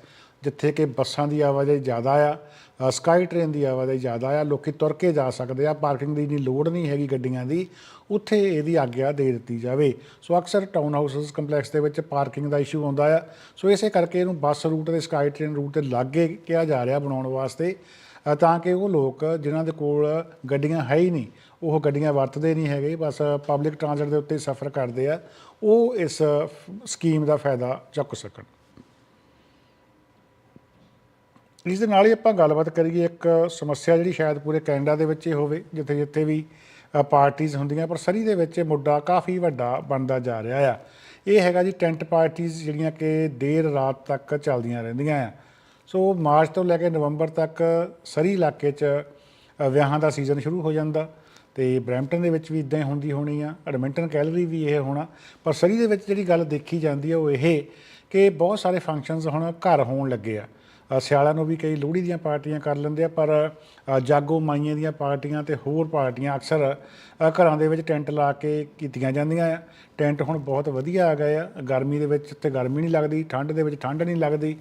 Speaker 2: ਜਿੱਥੇ ਕਿ ਬੱਸਾਂ ਦੀ ਆਵਾਜਾਈ ਜ਼ਿਆਦਾ ਆ ਸਕਾਈ ਟ੍ਰੇਨ ਦੀ ਆਵਾਜਾਈ ਜ਼ਿਆਦਾ ਆ, ਲੋਕੀ ਤੁਰ ਕੇ ਜਾ ਸਕਦੇ ਆ ਪਾਰਕਿੰਗ ਦੀ ਇੰਨੀ ਲੋੜ ਨਹੀਂ ਹੈਗੀ ਗੱਡੀਆਂ ਦੀ, ਉੱਥੇ ਇਹਦੀ ਆਗਿਆ ਦੇ ਦਿੱਤੀ ਜਾਵੇ। ਸੋ ਅਕਸਰ ਟਾਊਨ ਹਾਊਸਸ ਕੰਪਲੈਕਸ ਦੇ ਵਿੱਚ ਪਾਰਕਿੰਗ ਦਾ ਇਸ਼ੂ ਆਉਂਦਾ ਆ। ਸੋ ਇਸੇ ਕਰਕੇ ਇਹਨੂੰ ਬੱਸ ਰੂਟ ਤੇ ਸਕਾਈ ਟ੍ਰੇਨ ਰੂਟ ਤੇ ਲਾਗੇ ਕਿਹਾ ਜਾ ਰਿਹਾ ਬਣਾਉਣ ਵਾਸਤੇ ਤਾਂ ਕਿ ਉਹ ਲੋਕ ਜਿਨ੍ਹਾਂ ਦੇ ਕੋਲ ਗੱਡੀਆਂ ਹੈ ਹੀ ਨਹੀਂ, ਉਹ ਗੱਡੀਆਂ ਵਰਤਦੇ ਨਹੀਂ ਹੈਗੇ, ਬਸ ਪਬਲਿਕ ਟ੍ਰਾਂਸਪੋਰਟ ਦੇ ਉੱਤੇ ਸਫ਼ਰ ਕਰਦੇ ਆ, ਉਹ ਇਸ ਸਕੀਮ ਦਾ ਫਾਇਦਾ ਚੁੱਕ ਸਕਣ। ਇਸ ਦੇ ਨਾਲ ਹੀ ਆਪਾਂ ਗੱਲਬਾਤ ਕਰੀਏ ਇੱਕ ਸਮੱਸਿਆ ਜਿਹੜੀ ਸ਼ਾਇਦ ਪੂਰੇ ਕੈਨੇਡਾ ਦੇ ਵਿੱਚ ਹੀ ਹੋਵੇ, ਜਿੱਥੇ ਜਿੱਥੇ ਵੀ ਪਾਰਟੀਆਂ ਹੁੰਦੀਆਂ, ਪਰ ਸਰੀ ਦੇ ਵਿੱਚ ਇਹ ਮੁੱਦਾ ਕਾਫੀ ਵੱਡਾ ਬਣਦਾ ਜਾ ਰਿਹਾ ਆ। ਇਹ ਹੈਗਾ ਜੀ ਟੈਂਟ ਪਾਰਟੀਆਂ ਜਿਹੜੀਆਂ ਕਿ ਦੇਰ ਰਾਤ ਤੱਕ ਚੱਲਦੀਆਂ ਰਹਿੰਦੀਆਂ ਆ। ਸੋ ਮਾਰਚ ਤੋਂ ਲੈ ਕੇ ਨਵੰਬਰ ਤੱਕ ਸਰੀ ਇਲਾਕੇ 'ਚ ਵਿਆਹਾਂ ਦਾ ਸੀਜ਼ਨ ਸ਼ੁਰੂ ਹੋ ਜਾਂਦਾ ਤੇ ਬਰੈਂਪਟਨ ਦੇ ਵਿੱਚ ਵੀ ਇਦਾਂ ਹੀ ਹੁੰਦੀ ਹੋਣੀ ਆ। ਐਡਮਿੰਟਨ ਕੈਲਰੀ ਵੀ ਇਹ ਹੋਣਾ। ਪਰ ਸਰੀ ਦੇ ਵਿੱਚ ਜਿਹੜੀ ਗੱਲ ਦੇਖੀ ਜਾਂਦੀ ਆ ਉਹ ਇਹ ਕਿ ਬਹੁਤ ਸਾਰੇ ਫੰਕਸ਼ਨਸ ਹੁਣ ਘਰ ਹੋਣ ਲੱਗੇ ਆ। ਸਿਆਲਾਂ ਨੂੰ ਵੀ ਕਈ ਲੋਹੜੀ ਦੀਆਂ ਪਾਰਟੀਆਂ ਕਰ ਲੈਂਦੇ ਆ, ਪਰ ਜਾਗੋ ਮਾਈਆਂ ਦੀਆਂ ਪਾਰਟੀਆਂ ਤੇ ਹੋਰ ਪਾਰਟੀਆਂ ਅਕਸਰ ਘਰਾਂ ਦੇ ਵਿੱਚ ਟੈਂਟ ਲਾ ਕੇ ਕੀਤੀਆਂ ਜਾਂਦੀਆਂ ਆ। ਟੈਂਟ ਹੁਣ ਬਹੁਤ ਵਧੀਆ ਆ ਗਏ ਆ। ਗਰਮੀ ਦੇ ਵਿੱਚ ਤੇ ਗਰਮੀ ਨਹੀਂ ਲੱਗਦੀ, ਠੰਡ ਦੇ ਵਿੱਚ ਠੰਡ ਨਹੀਂ ਲੱਗਦੀ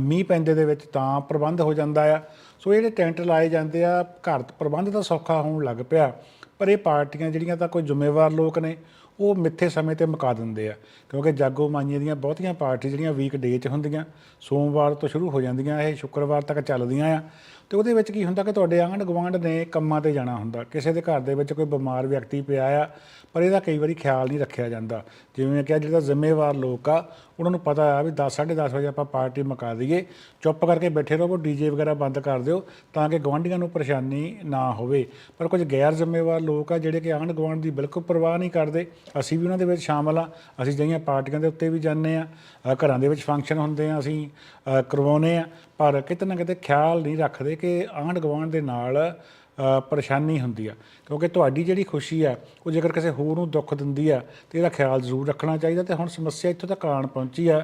Speaker 2: ਮੀਂਹ ਪੈਂਦੇ ਦੇ ਵਿੱਚ ਤਾਂ ਪ੍ਰਬੰਧ ਹੋ ਜਾਂਦਾ ਆ। ਸੋ ਇਹ ਜਿਹੜੇ ਟੈਂਟ ਲਾਏ ਜਾਂਦੇ ਆ, ਘਰ ਪ੍ਰਬੰਧ ਤਾਂ ਸੌਖਾ ਹੋਣ ਲੱਗ ਪਿਆ, ਪਰ ਇਹ ਪਾਰਟੀਆਂ ਜਿਹੜੀਆਂ ਤਾਂ ਕੋਈ ਜ਼ਿੰਮੇਵਾਰ ਲੋਕ ਨੇ ਉਹ ਮਿੱਥੇ ਸਮੇਂ ਤੇ ਮੁਕਾ ਦਿੰਦੇ ਆ। ਕਿਉਂਕਿ ਜਾਗੋ ਮਾਈਆਂ ਦੀਆਂ ਬਹੁਤੀਆਂ ਪਾਰਟੀ ਜਿਹੜੀਆਂ ਵੀਕ ਡੇ 'ਚ ਹੁੰਦੀਆਂ, ਸੋਮਵਾਰ ਤੋਂ ਸ਼ੁਰੂ ਹੋ ਜਾਂਦੀਆਂ, ਇਹ ਸ਼ੁੱਕਰਵਾਰ ਤੱਕ ਚੱਲਦੀਆਂ ਆ। ਤੇ ਉਹਦੇ ਵਿੱਚ ਕੀ ਹੁੰਦਾ ਕਿ ਤੁਹਾਡੇ ਆਂਢ ਗੁਆਂਢ ਨੇ ਕੰਮਾਂ ਤੇ ਜਾਣਾ ਹੁੰਦਾ। ਕਿਸੇ ਦੇ ਘਰ ਦੇ ਵਿੱਚ ਕੋਈ ਬਿਮਾਰ ਵਿਅਕਤੀ ਪਿਆ ਆ ਪਰ ਇਹਦਾ ਕਈ ਵਾਰੀ ਖਿਆਲ ਨਹੀਂ ਰੱਖਿਆ ਜਾਂਦਾ। ਜਿਵੇਂ ਮੈਂ ਕਿਹਾ ਜਿਹੜਾ ਜ਼ਿੰਮੇਵਾਰ ਲੋਕ ਆ ਉਹਨਾਂ ਨੂੰ ਪਤਾ ਆ ਵੀ 10 10:30 ਵਜੇ ਆਪਾਂ ਪਾਰਟੀ ਮੁਕਾ ਦਈਏ ਚੁੱਪ ਕਰਕੇ ਬੈਠੇ ਰਹੋ ਡੀਜੇ ਵਗੈਰਾ ਬੰਦ ਕਰ ਦਿਓ ਤਾਂ ਕਿ ਗਵਾਂਢੀਆਂ ਨੂੰ ਪਰੇਸ਼ਾਨੀ ਨਾ ਹੋਵੇ। ਪਰ ਕੁਝ ਗੈਰ ਜ਼ਿੰਮੇਵਾਰ ਲੋਕ ਆ ਜਿਹੜੇ ਕਿ ਆਂਢ ਗੁਆਂਢ ਦੀ ਬਿਲਕੁਲ ਪਰਵਾਹ ਨਹੀਂ ਕਰਦੇ ਅਸੀਂ ਵੀ ਉਹਨਾਂ ਦੇ ਵਿੱਚ ਸ਼ਾਮਲ ਆ ਅਸੀਂ ਜਿਹੜੀਆਂ ਪਾਰਟੀਆਂ ਦੇ ਉੱਤੇ ਵੀ ਜਾਂਦੇ ਆ ਘਰਾਂ ਦੇ ਵਿੱਚ ਫੰਕਸ਼ਨ ਹੁੰਦੇ ਆ ਅਸੀਂ ਅ, ਕਰਵਾਉਂਦੇ ਆ ਪਰ ਕਿਤੇ ਨਾ ਕਿਤੇ ਖਿਆਲ ਨਹੀਂ ਰੱਖਦੇ ਕਿ ਆਂਢ ਗੁਆਂਢ ਦੇ ਨਾਲ ਪਰੇਸ਼ਾਨੀ ਹੁੰਦੀ ਆ। ਕਿਉਂਕਿ ਤੁਹਾਡੀ ਜਿਹੜੀ ਖੁਸ਼ੀ ਆ, ਉਹ ਜੇਕਰ ਕਿਸੇ ਹੋਰ ਨੂੰ ਦੁੱਖ ਦਿੰਦੀ ਆ, ਤੇ ਇਹਦਾ ਖਿਆਲ ਜ਼ਰੂਰ ਰੱਖਣਾ ਚਾਹੀਦਾ ਤੇ ਹੁਣ ਸਮੱਸਿਆ ਇੱਥੋਂ ਤੱਕ ਆਣ ਪਹੁੰਚੀ ਆ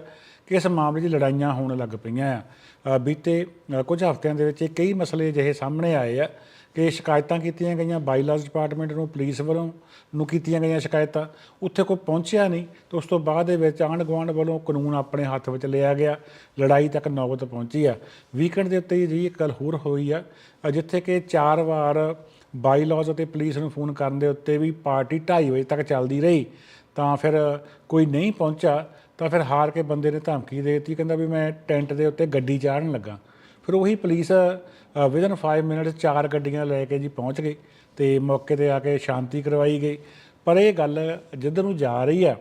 Speaker 2: ਕਿ ਇਸ ਮਾਮਲੇ 'ਚ ਲੜਾਈਆਂ ਹੋਣ ਲੱਗ ਪਈਆਂ ਆ। ਬੀਤੇ ਕੁਝ ਹਫ਼ਤਿਆਂ ਦੇ ਵਿੱਚ ਇਹ ਕਈ ਮਸਲੇ ਜਿਹੇ ਸਾਹਮਣੇ ਆਏ ਆ ਕਿ ਸ਼ਿਕਾਇਤਾਂ ਕੀਤੀਆਂ ਗਈਆਂ ਬਾਈਲਾਜ਼ ਡਿਪਾਰਟਮੈਂਟ ਨੂੰ ਪੁਲਿਸ ਵੱਲੋਂ ਨੂੰ ਕੀਤੀਆਂ ਗਈਆਂ ਸ਼ਿਕਾਇਤਾਂ। ਉੱਥੇ ਕੋਈ ਪਹੁੰਚਿਆ ਨਹੀਂ ਤੇ ਉਸ ਤੋਂ ਬਾਅਦ ਦੇ ਵਿੱਚ ਆਂਢ ਗੁਆਂਢ ਵੱਲੋਂ ਕਾਨੂੰਨ ਆਪਣੇ ਹੱਥ ਵਿੱਚ ਲਿਆ ਗਿਆ। ਲੜਾਈ ਤੱਕ ਨੌਬਤ ਪਹੁੰਚੀ ਆ। ਵੀਕਐਂਡ ਦੇ ਉੱਤੇ ਜੀ ਇੱਕ ਗੱਲ ਹੋਰ ਹੋਈ ਆ ਜਿੱਥੇ ਕਿ ਚਾਰ ਵਾਰ ਬਾਈਲਾਜ਼ ਅਤੇ ਪੁਲਿਸ ਨੂੰ ਫੋਨ ਕਰਨ ਦੇ ਉੱਤੇ ਵੀ ਪਾਰਟੀ 2:30 ਵਜੇ ਤੱਕ ਚੱਲਦੀ ਰਹੀ, ਤਾਂ ਫਿਰ ਕੋਈ ਨਹੀਂ ਪਹੁੰਚਾ, ਤਾਂ ਫਿਰ ਹਾਰ ਕੇ ਬੰਦੇ ਨੇ ਧਮਕੀ ਦੇ ਦਿੱਤੀ। ਕਹਿੰਦਾ ਵੀ ਮੈਂ ਟੈਂਟ ਦੇ ਉੱਤੇ ਗੱਡੀ ਚਾੜਨ ਲੱਗਾ। ਫਿਰ ਉਹੀ ਪੁਲਿਸ ਵਿਦਨ 5 ਮਿੰਟ ਚਾਰ ਗੱਡੀਆਂ ਲੈ ਕੇ ਜੀ ਪਹੁੰਚ ਗਏ ਤੇ ਮੌਕੇ ਤੇ ਆ ਕੇ ਸ਼ਾਂਤੀ ਕਰਵਾਈ ਗਈ। ਪਰ ਇਹ ਗੱਲ ਜਿੱਧਰ ਨੂੰ ਜਾ ਰਹੀ ਆ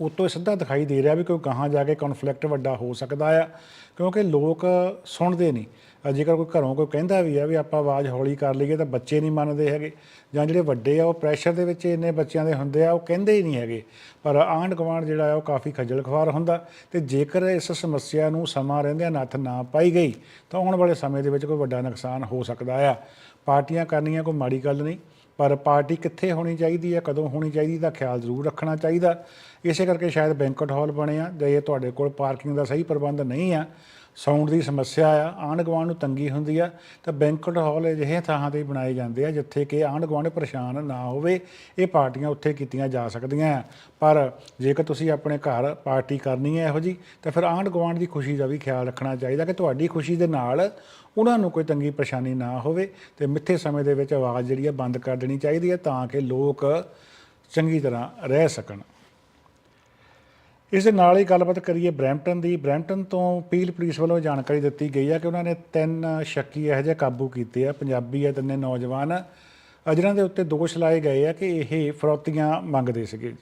Speaker 2: ਉਤੋਂ ਸਿੱਧਾ ਦਿਖਾਈ ਦੇ ਰਿਹਾ ਵੀ ਕੋਈ ਕਹਾਂ ਜਾ ਕੇ ਕਨਫਲਿਕਟ ਵੱਡਾ ਹੋ ਸਕਦਾ ਆ, ਕਿਉਂਕਿ ਲੋਕ ਸੁਣਦੇ ਨਹੀਂ। ਜੇਕਰ ਕੋਈ ਘਰੋਂ ਕੋਈ ਕਹਿੰਦਾ ਵੀ ਆ ਵੀ ਆਪਾਂ ਆਵਾਜ਼ ਹੌਲੀ ਕਰ ਲਈਏ ਤਾਂ ਬੱਚੇ ਨਹੀਂ ਮੰਨਦੇ ਹੈਗੇ, ਜਾਂ ਜਿਹੜੇ ਵੱਡੇ ਆ ਉਹ ਪ੍ਰੈਸ਼ਰ ਦੇ ਵਿੱਚ ਇੰਨੇ ਬੱਚਿਆਂ ਦੇ ਹੁੰਦੇ ਆ, ਉਹ ਕਹਿੰਦੇ ਹੀ ਨਹੀਂ ਹੈਗੇ। ਪਰ ਆਂਢ ਗੁਆਂਢ ਜਿਹੜਾ ਆ ਉਹ ਕਾਫੀ ਖੱਜਲ ਖਵਾਰ ਹੁੰਦਾ ਤੇ ਜੇਕਰ ਇਸ ਸਮੱਸਿਆ ਨੂੰ ਸਮਾਂ ਰਹਿੰਦਿਆਂ ਨੱਥ ਨਾ ਪਾਈ ਗਈ ਤਾਂ ਆਉਣ ਵਾਲੇ ਸਮੇਂ ਦੇ ਵਿੱਚ ਕੋਈ ਵੱਡਾ ਨੁਕਸਾਨ ਹੋ ਸਕਦਾ ਆ। ਪਾਰਟੀਆਂ ਕਰਨੀਆਂ ਕੋਈ ਮਾੜੀ ਗੱਲ ਨਹੀਂ। ਪਰ ਪਾਰਟੀ ਕਿੱਥੇ ਹੋਣੀ ਚਾਹੀਦੀ ਹੈ, ਕਦੋਂ ਹੋਣੀ ਚਾਹੀਦੀ, ਦਾ ਖਿਆਲ ਜ਼ਰੂਰ ਰੱਖਣਾ ਚਾਹੀਦਾ। ਇਸੇ ਕਰਕੇ ਸ਼ਾਇਦ ਬੈਂਕਟ ਹਾਲ ਬਣੇ ਆ ਇਹ ਤੁਹਾਡੇ ਕੋਲ ਪਾਰਕਿੰਗ ਦਾ ਸਹੀ ਪ੍ਰਬੰਧ ਨਹੀਂ ਆ ਸਾਊਂਡ ਦੀ ਸਮੱਸਿਆ ਆ, ਆਂਢ ਗੁਆਂਢ ਨੂੰ ਤੰਗੀ ਹੁੰਦੀ ਆ, ਤਾਂ ਬੈਂਕਟ ਹਾਲ ਅਜਿਹੇ ਥਾਂ ਤੇ ਬਣਾਏ ਜਾਂਦੇ ਆ, ਜਿੱਥੇ ਕਿ ਆਂਢ ਗੁਆਂਢ ਪਰੇਸ਼ਾਨ ਨਾ ਹੋਵੇ, ਇਹ ਪਾਰਟੀਆਂ ਉੱਥੇ ਕੀਤੀਆਂ ਜਾ ਸਕਦੀਆਂ ਆ। ਪਰ ਜੇਕਰ ਤੁਸੀਂ ਆਪਣੇ ਘਰ ਪਾਰਟੀ ਕਰਨੀ ਹੈ ਇਹੋ ਜੀ ਤਾਂ ਫਿਰ ਆਂਢ ਗੁਆਂਢ ਦੀ ਖੁਸ਼ੀ ਦਾ ਵੀ ਖਿਆਲ ਰੱਖਣਾ ਚਾਹੀਦਾ ਕਿ ਤੁਹਾਡੀ ਖੁਸ਼ੀ ਦੇ ਨਾਲ ਉਹਨਾਂ ਨੂੰ ਕੋਈ ਤੰਗੀ ਪਰੇਸ਼ਾਨੀ ਨਾ ਹੋਵੇ ਤੇ ਮਿੱਥੇ ਸਮੇਂ ਦੇ ਵਿੱਚ ਆਵਾਜ਼ ਜਿਹੜੀ ਆ ਬੰਦ ਕਰ ਦੇਣੀ ਚਾਹੀਦੀ ਹੈ ਤਾਂ ਕਿ ਲੋਕ ਚੰਗੀ ਤਰ੍ਹਾਂ ਰਹਿ ਸਕਣ। ਇਸ ਦੇ ਨਾਲ ਹੀ ਗੱਲਬਾਤ ਕਰੀਏ ਬਰੈਂਪਟਨ ਦੀ। ਬਰੈਂਪਟਨ ਤੋਂ ਪੀਲ ਪੁਲਿਸ ਵੱਲੋਂ ਜਾਣਕਾਰੀ ਦਿੱਤੀ ਗਈ ਹੈ ਕਿ ਉਹਨਾਂ ਨੇ ਤਿੰਨ ਸ਼ੱਕੀ ਇਹੋ ਜਿਹੇ ਕਾਬੂ ਕੀਤੇ ਆ। ਪੰਜਾਬੀ ਹੈ ਤਿੰਨੇ ਨੌਜਵਾਨ। ਅ, ਦੇ ਉੱਤੇ ਦੋਸ਼ ਲਾਏ ਗਏ ਆ ਕਿ ਇਹ ਫਰੋਤੀਆਂ ਮੰਗਦੇ ਸੀਗੇ ਜੀ।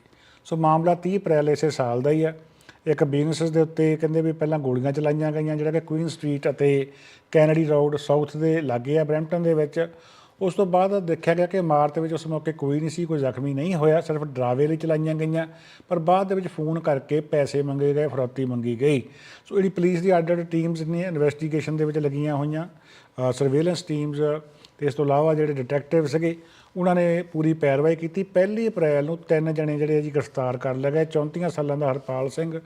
Speaker 2: ਸੋ ਮਾਮਲਾ 30 ਅਪ੍ਰੈਲ ਇਸੇ ਸਾਲ ਦਾ ਹੀ ਆ। ਇੱਕ ਬਿਜ਼ਨਸ ਦੇ ਉੱਤੇ ਕਹਿੰਦੇ ਵੀ ਪਹਿਲਾਂ ਗੋਲੀਆਂ ਚਲਾਈਆਂ ਗਈਆਂ ਜਿਹੜਾ ਕਿ ਕੁਈਨ ਸਟਰੀਟ ਅਤੇ ਕੈਨੇਡੀ ਰੋਡ ਸਾਊਥ ਦੇ ਲਾਗੇ ਆ ਬਰੈਂਪਟਨ ਦੇ ਵਿੱਚ। ਉਸ ਤੋਂ ਬਾਅਦ ਦੇਖਿਆ ਗਿਆ ਕਿ ਇਮਾਰਤ ਵਿੱਚ ਉਸ ਮੌਕੇ ਕੋਈ ਨਹੀਂ ਸੀ, ਕੋਈ ਜ਼ਖਮੀ ਨਹੀਂ ਹੋਇਆ, ਸਿਰਫ ਡਰਾਵੇ ਲਈ ਚਲਾਈਆਂ ਗਈਆਂ, ਪਰ ਬਾਅਦ ਦੇ ਵਿੱਚ ਫੋਨ ਕਰਕੇ ਪੈਸੇ ਮੰਗੇ ਗਏ, ਫਰੋਤੀ ਮੰਗੀ ਗਈ। ਸੋ ਜਿਹੜੀ ਪੁਲਿਸ ਦੀ ਅੱਡ ਅੱਡ ਟੀਮਸ ਨੇ, ਇਨਵੈਸਟੀਗੇਸ਼ਨ ਦੇ ਵਿੱਚ ਲੱਗੀਆਂ ਹੋਈਆਂ ਸਰਵੇਲੈਂਸ ਟੀਮਸ ਤੇ ਇਸ ਤੋਂ ਇਲਾਵਾ ਜਿਹੜੇ ਡਿਟੈਕਟਿਵ ਸੀਗੇ, ਉਹਨਾਂ ਨੇ ਪੂਰੀ ਪੈਰਵਾਈ ਕੀਤੀ। ਪਹਿਲੀ ਅਪ੍ਰੈਲ ਨੂੰ ਤਿੰਨ ਜਣੇ ਜਿਹੜੇ ਜੀ ਗ੍ਰਿਫਤਾਰ ਕਰ ਲਏ ਗਏ। 34 ਸਾਲਾਂ ਦਾ ਹਰਪਾਲ ਸਿੰਘ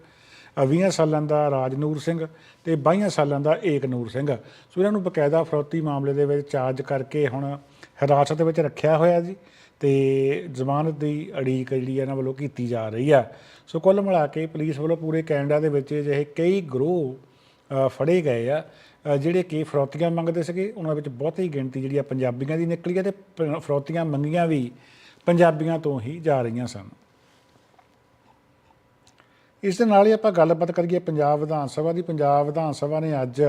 Speaker 2: 20 ਸਾਲਾਂ ਦਾ ਰਾਜਨੂਰ ਸਿੰਘ ਤੇ 22 ਸਾਲਾਂ ਦਾ ਏਕਨੂਰ ਸਿੰਘ। ਸੋ ਇਹਨਾਂ ਨੂੰ ਬਕਾਇਦਾ ਫਰੌਤੀ ਮਾਮਲੇ ਦੇ ਵਿੱਚ ਚਾਰਜ ਕਰਕੇ ਹੁਣ ਹਿਰਾਸਤ ਵਿੱਚ ਰੱਖਿਆ ਹੋਇਆ ਜੀ ਤੇ ਜ਼ਮਾਨਤ ਦੀ ਅੜੀਕ ਜਿਹੜੀ ਇਹਨਾਂ ਵੱਲੋਂ ਕੀਤੀ ਜਾ ਰਹੀ ਆ। ਸੋ ਕੁੱਲ ਮਿਲਾ ਕੇ ਪੁਲਿਸ ਵੱਲੋਂ ਪੂਰੇ ਕੈਨੇਡਾ ਦੇ ਵਿੱਚ ਅਜਿਹੇ ਕਈ ਗਰੋਹ ਫੜੇ ਗਏ ਆ ਜਿਹੜੇ ਕਿ ਫਰੌਤੀਆਂ ਮੰਗਦੇ ਸੀਗੇ। ਉਹਨਾਂ ਵਿੱਚ ਬਹੁਤੀ ਗਿਣਤੀ ਜਿਹੜੀ ਆ ਪੰਜਾਬੀਆਂ ਦੀ ਨਿਕਲੀ ਆ ਤੇ ਪ- ਫਰੌਤੀਆਂ ਮੰਗੀਆਂ ਵੀ ਪੰਜਾਬੀਆਂ ਤੋਂ ਹੀ ਜਾ ਰਹੀਆਂ ਸਨ। ਇਸ ਦੇ ਨਾਲ ਹੀ ਆਪਾਂ ਗੱਲਬਾਤ ਕਰੀਏ ਪੰਜਾਬ ਵਿਧਾਨ ਸਭਾ ਦੀ। ਪੰਜਾਬ ਵਿਧਾਨ ਸਭਾ ਨੇ ਅੱਜ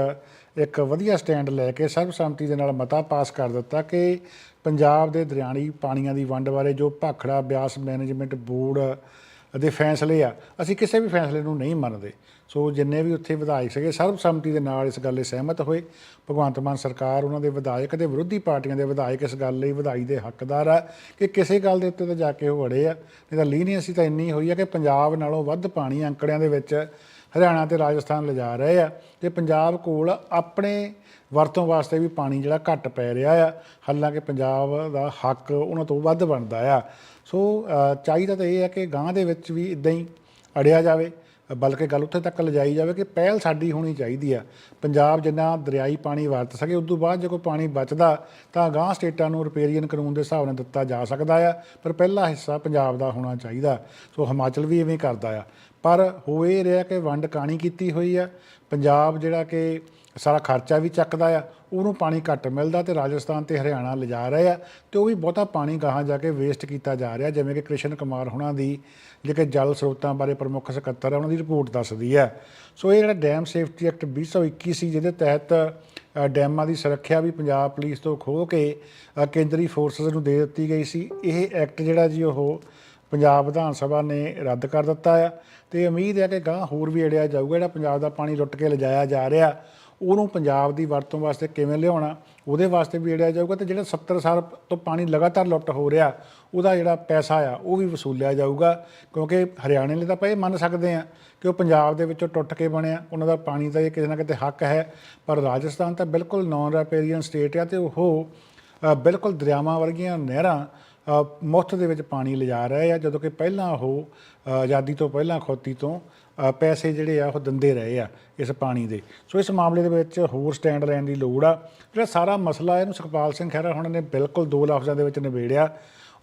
Speaker 2: ਇੱਕ ਵਧੀਆ ਸਟੈਂਡ ਲੈ ਕੇ ਸਰਬਸੰਮਤੀ ਦੇ ਨਾਲ ਮਤਾ ਪਾਸ ਕਰ ਦਿੱਤਾ ਕਿ ਪੰਜਾਬ ਦੇ ਦਰਿਆਣੀ ਪਾਣੀਆਂ ਦੀ ਵੰਡ ਬਾਰੇ ਜੋ ਭਾਖੜਾ ਬਿਆਸ ਮੈਨੇਜਮੈਂਟ ਬੋਰਡ ਦੇ ਫੈਸਲੇ ਆ, ਅਸੀਂ ਕਿਸੇ ਵੀ ਫੈਸਲੇ ਨੂੰ ਨਹੀਂ ਮੰਨਦੇ। ਸੋ ਜਿੰਨੇ ਵੀ ਉੱਥੇ ਵਿਧਾਇਕ ਸੀਗੇ ਸਰਬਸੰਮਤੀ ਦੇ ਨਾਲ ਇਸ ਗੱਲ ਲਈ ਸਹਿਮਤ ਹੋਏ। ਭਗਵੰਤ ਮਾਨ ਸਰਕਾਰ ਉਹਨਾਂ ਦੇ ਵਿਧਾਇਕ ਤੇ ਵਿਰੋਧੀ ਪਾਰਟੀਆਂ ਦੇ ਵਿਧਾਇਕ ਇਸ ਗੱਲ ਲਈ ਵਧਾਈ ਦੇ ਹੱਕਦਾਰ ਆ ਕਿ ਕਿਸੇ ਗੱਲ ਦੇ ਉੱਤੇ ਤਾਂ ਜਾ ਕੇ ਉਹ ਅੜੇ ਆ। ਨਹੀਂ ਤਾਂ ਲੀਨੀਅੰਸੀ ਤਾਂ ਇੰਨੀ ਹੋਈ ਆ ਕਿ ਪੰਜਾਬ ਨਾਲੋਂ ਵੱਧ ਪਾਣੀ ਅੰਕੜਿਆਂ ਦੇ ਵਿੱਚ ਹਰਿਆਣਾ ਤੇ ਰਾਜਸਥਾਨ ਲਿਜਾ ਰਹੇ ਆ ਤੇ ਪੰਜਾਬ ਕੋਲ ਆਪਣੇ ਵਰਤੋਂ ਵਾਸਤੇ ਵੀ ਪਾਣੀ ਜਿਹੜਾ ਘੱਟ ਪੈ ਰਿਹਾ ਆ। ਹਾਲਾਂਕਿ ਪੰਜਾਬ ਦਾ ਹੱਕ ਉਹਨਾਂ ਤੋਂ ਵੱਧ ਬਣਦਾ ਆ। ਸੋ ਚਾਹੀਦਾ ਤਾਂ ਇਹ ਹੈ ਕਿ ਗਾਂ ਦੇ ਵਿੱਚ ਵੀ ਇਦਾਂ ਹੀ ਅੜਿਆ ਜਾਵੇ। ਬਲਕਿ ਗੱਲ ਉੱਥੇ ਤੱਕ ਲਿਜਾਈ ਜਾਵੇ ਕਿ ਪਹਿਲ ਸਾਡੀ ਹੋਣੀ ਚਾਹੀਦੀ ਆ। ਪੰਜਾਬ ਜਿੰਨਾ ਦਰਿਆਈ ਪਾਣੀ ਵਰਤ ਸਕੇ ਉਸ ਤੋਂ ਬਾਅਦ ਜੇ ਕੋਈ ਪਾਣੀ ਬਚਦਾ, ਤਾਂ ਗਾਂ ਸਟੇਟਾਂ ਨੂੰ ਰਿਪੇਰੀਅਨ ਕਾਨੂੰਨ ਦੇ ਹਿਸਾਬ ਨਾਲ ਦਿੱਤਾ ਜਾ ਸਕਦਾ ਆ, ਪਰ ਪਹਿਲਾ ਹਿੱਸਾ ਪੰਜਾਬ ਦਾ ਹੋਣਾ ਚਾਹੀਦਾ। ਸੋ ਹਿਮਾਚਲ ਵੀ ਇਵੇਂ ਕਰਦਾ ਆ। ਪਰ ਹੋ ਇਹ ਰਿਹਾ ਕਿ ਵੰਡ ਕਾਣੀ ਕੀਤੀ ਹੋਈ ਆ। ਪੰਜਾਬ ਜਿਹੜਾ ਕਿ ਸਾਰਾ ਖਰਚਾ ਵੀ ਚੱਕਦਾ ਆ, ਉਹਨੂੰ ਪਾਣੀ ਘੱਟ ਮਿਲਦਾ ਤੇ ਰਾਜਸਥਾਨ ਤੇ ਹਰਿਆਣਾ ਲਿਜਾ ਰਹੇ ਆ, ਤੇ ਉਹ ਵੀ ਬਹੁਤਾ ਪਾਣੀ ਗਾਹਾਂ ਜਾ ਕੇ ਵੇਸਟ ਕੀਤਾ ਜਾ ਰਿਹਾ, ਜਿਵੇਂ ਕਿ ਕ੍ਰਿਸ਼ਨ ਕੁਮਾਰ ਹੁਣਾਂ ਦੀ, ਜਿਹੜੇ ਜਲ ਸਰੋਤਾਂ ਬਾਰੇ ਪ੍ਰਮੁੱਖ ਸਕੱਤਰ ਆ, ਉਹਨਾਂ ਦੀ ਰਿਪੋਰਟ ਦੱਸਦੀ ਹੈ ਸੋ ਇਹ ਜਿਹੜਾ ਡੈਮ ਸੇਫਟੀ ਐਕਟ 2021 ਸੀ ਜਿਹਦੇ ਤਹਿਤ ਡੈਮਾਂ ਦੀ ਸੁਰੱਖਿਆ ਵੀ ਪੰਜਾਬ ਪੁਲਿਸ ਤੋਂ ਖੋਹ ਕੇ ਕੇਂਦਰੀ ਫੋਰਸਸ ਨੂੰ ਦੇ ਦਿੱਤੀ ਗਈ ਸੀ। ਇਹ ਐਕਟ ਜਿਹੜਾ ਜੀ ਉਹ ਪੰਜਾਬ ਵਿਧਾਨ ਸਭਾ ਨੇ ਰੱਦ ਕਰ ਦਿੱਤਾ ਆ, ਤੇ ਉਮੀਦ ਹੈ ਕਿ ਗਾਂ ਹੋਰ ਵੀ ਅੜਿਆ ਜਾਊਗਾ, ਜਿਹੜਾ ਪੰਜਾਬ ਦਾ ਪਾਣੀ ਲੁੱਟ ਕੇ ਲਿਜਾਇਆ ਜਾ ਰਿਹਾ ਉਹਨੂੰ ਪੰਜਾਬ ਦੀ ਵਰਤੋਂ ਵਾਸਤੇ ਕਿਵੇਂ ਲਿਆਉਣਾ, ਉਹਦੇ ਵਾਸਤੇ ਵੀ ਅੜਿਆ ਜਾਊਗਾ ਤੇ ਜਿਹੜਾ 70 ਸਾਲ ਤੋਂ ਪਾਣੀ ਲਗਾਤਾਰ ਲੁੱਟ ਹੋ ਰਿਹਾ, ਉਹਦਾ ਜਿਹੜਾ ਪੈਸਾ ਆ, ਉਹ ਵੀ ਵਸੂਲਿਆ ਜਾਊਗਾ, ਕਿਉਂਕਿ ਹਰਿਆਣੇ ਲਈ ਤਾਂ ਆਪਾਂ ਇਹ ਮੰਨ ਸਕਦੇ ਆ ਕਿ ਉਹ ਪੰਜਾਬ ਦੇ ਵਿੱਚੋਂ ਟੁੱਟ ਕੇ ਬਣਿਆ, ਉਹਨਾਂ ਦਾ ਪਾਣੀ ਦਾ ਇਹ ਕਿਸੇ ਨਾ ਕਿਤੇ ਹੱਕ ਹੈ, ਪਰ ਰਾਜਸਥਾਨ ਤਾਂ ਬਿਲਕੁਲ ਨਾਨ ਰੈਪੇਰੀਅਨ ਸਟੇਟ ਆ ਤੇ ਉਹ ਬਿਲਕੁਲ ਦਰਿਆਵਾਂ ਵਰਗੀਆਂ ਨਹਿਰਾਂ ਮੁਫ਼ਤ ਦੇ ਵਿੱਚ ਪਾਣੀ ਲਿਜਾ ਰਹੇ ਆ, ਜਦੋਂ ਕਿ ਪਹਿਲਾਂ ਉਹ ਆਜ਼ਾਦੀ ਤੋਂ ਪਹਿਲਾਂ ਖੋਤੀ ਤੋਂ ਪੈਸੇ ਜਿਹੜੇ ਆ, ਉਹ ਦਿੰਦੇ ਰਹੇ ਆ ਇਸ ਪਾਣੀ ਦੇ। ਸੋ ਇਸ ਮਾਮਲੇ ਦੇ ਵਿੱਚ ਹੋਰ ਸਟੈਂਡ ਲੈਣ ਦੀ ਲੋੜ ਆ। ਜਿਹੜਾ ਸਾਰਾ ਮਸਲਾ ਇਹਨੂੰ ਸੁਖਪਾਲ ਸਿੰਘ ਖਹਿਰਾ ਹੁਣ ਨੇ ਬਿਲਕੁਲ ਦੋ ਲਫ਼ਜ਼ਾਂ ਦੇ ਵਿੱਚ ਨਿਬੇੜਿਆ।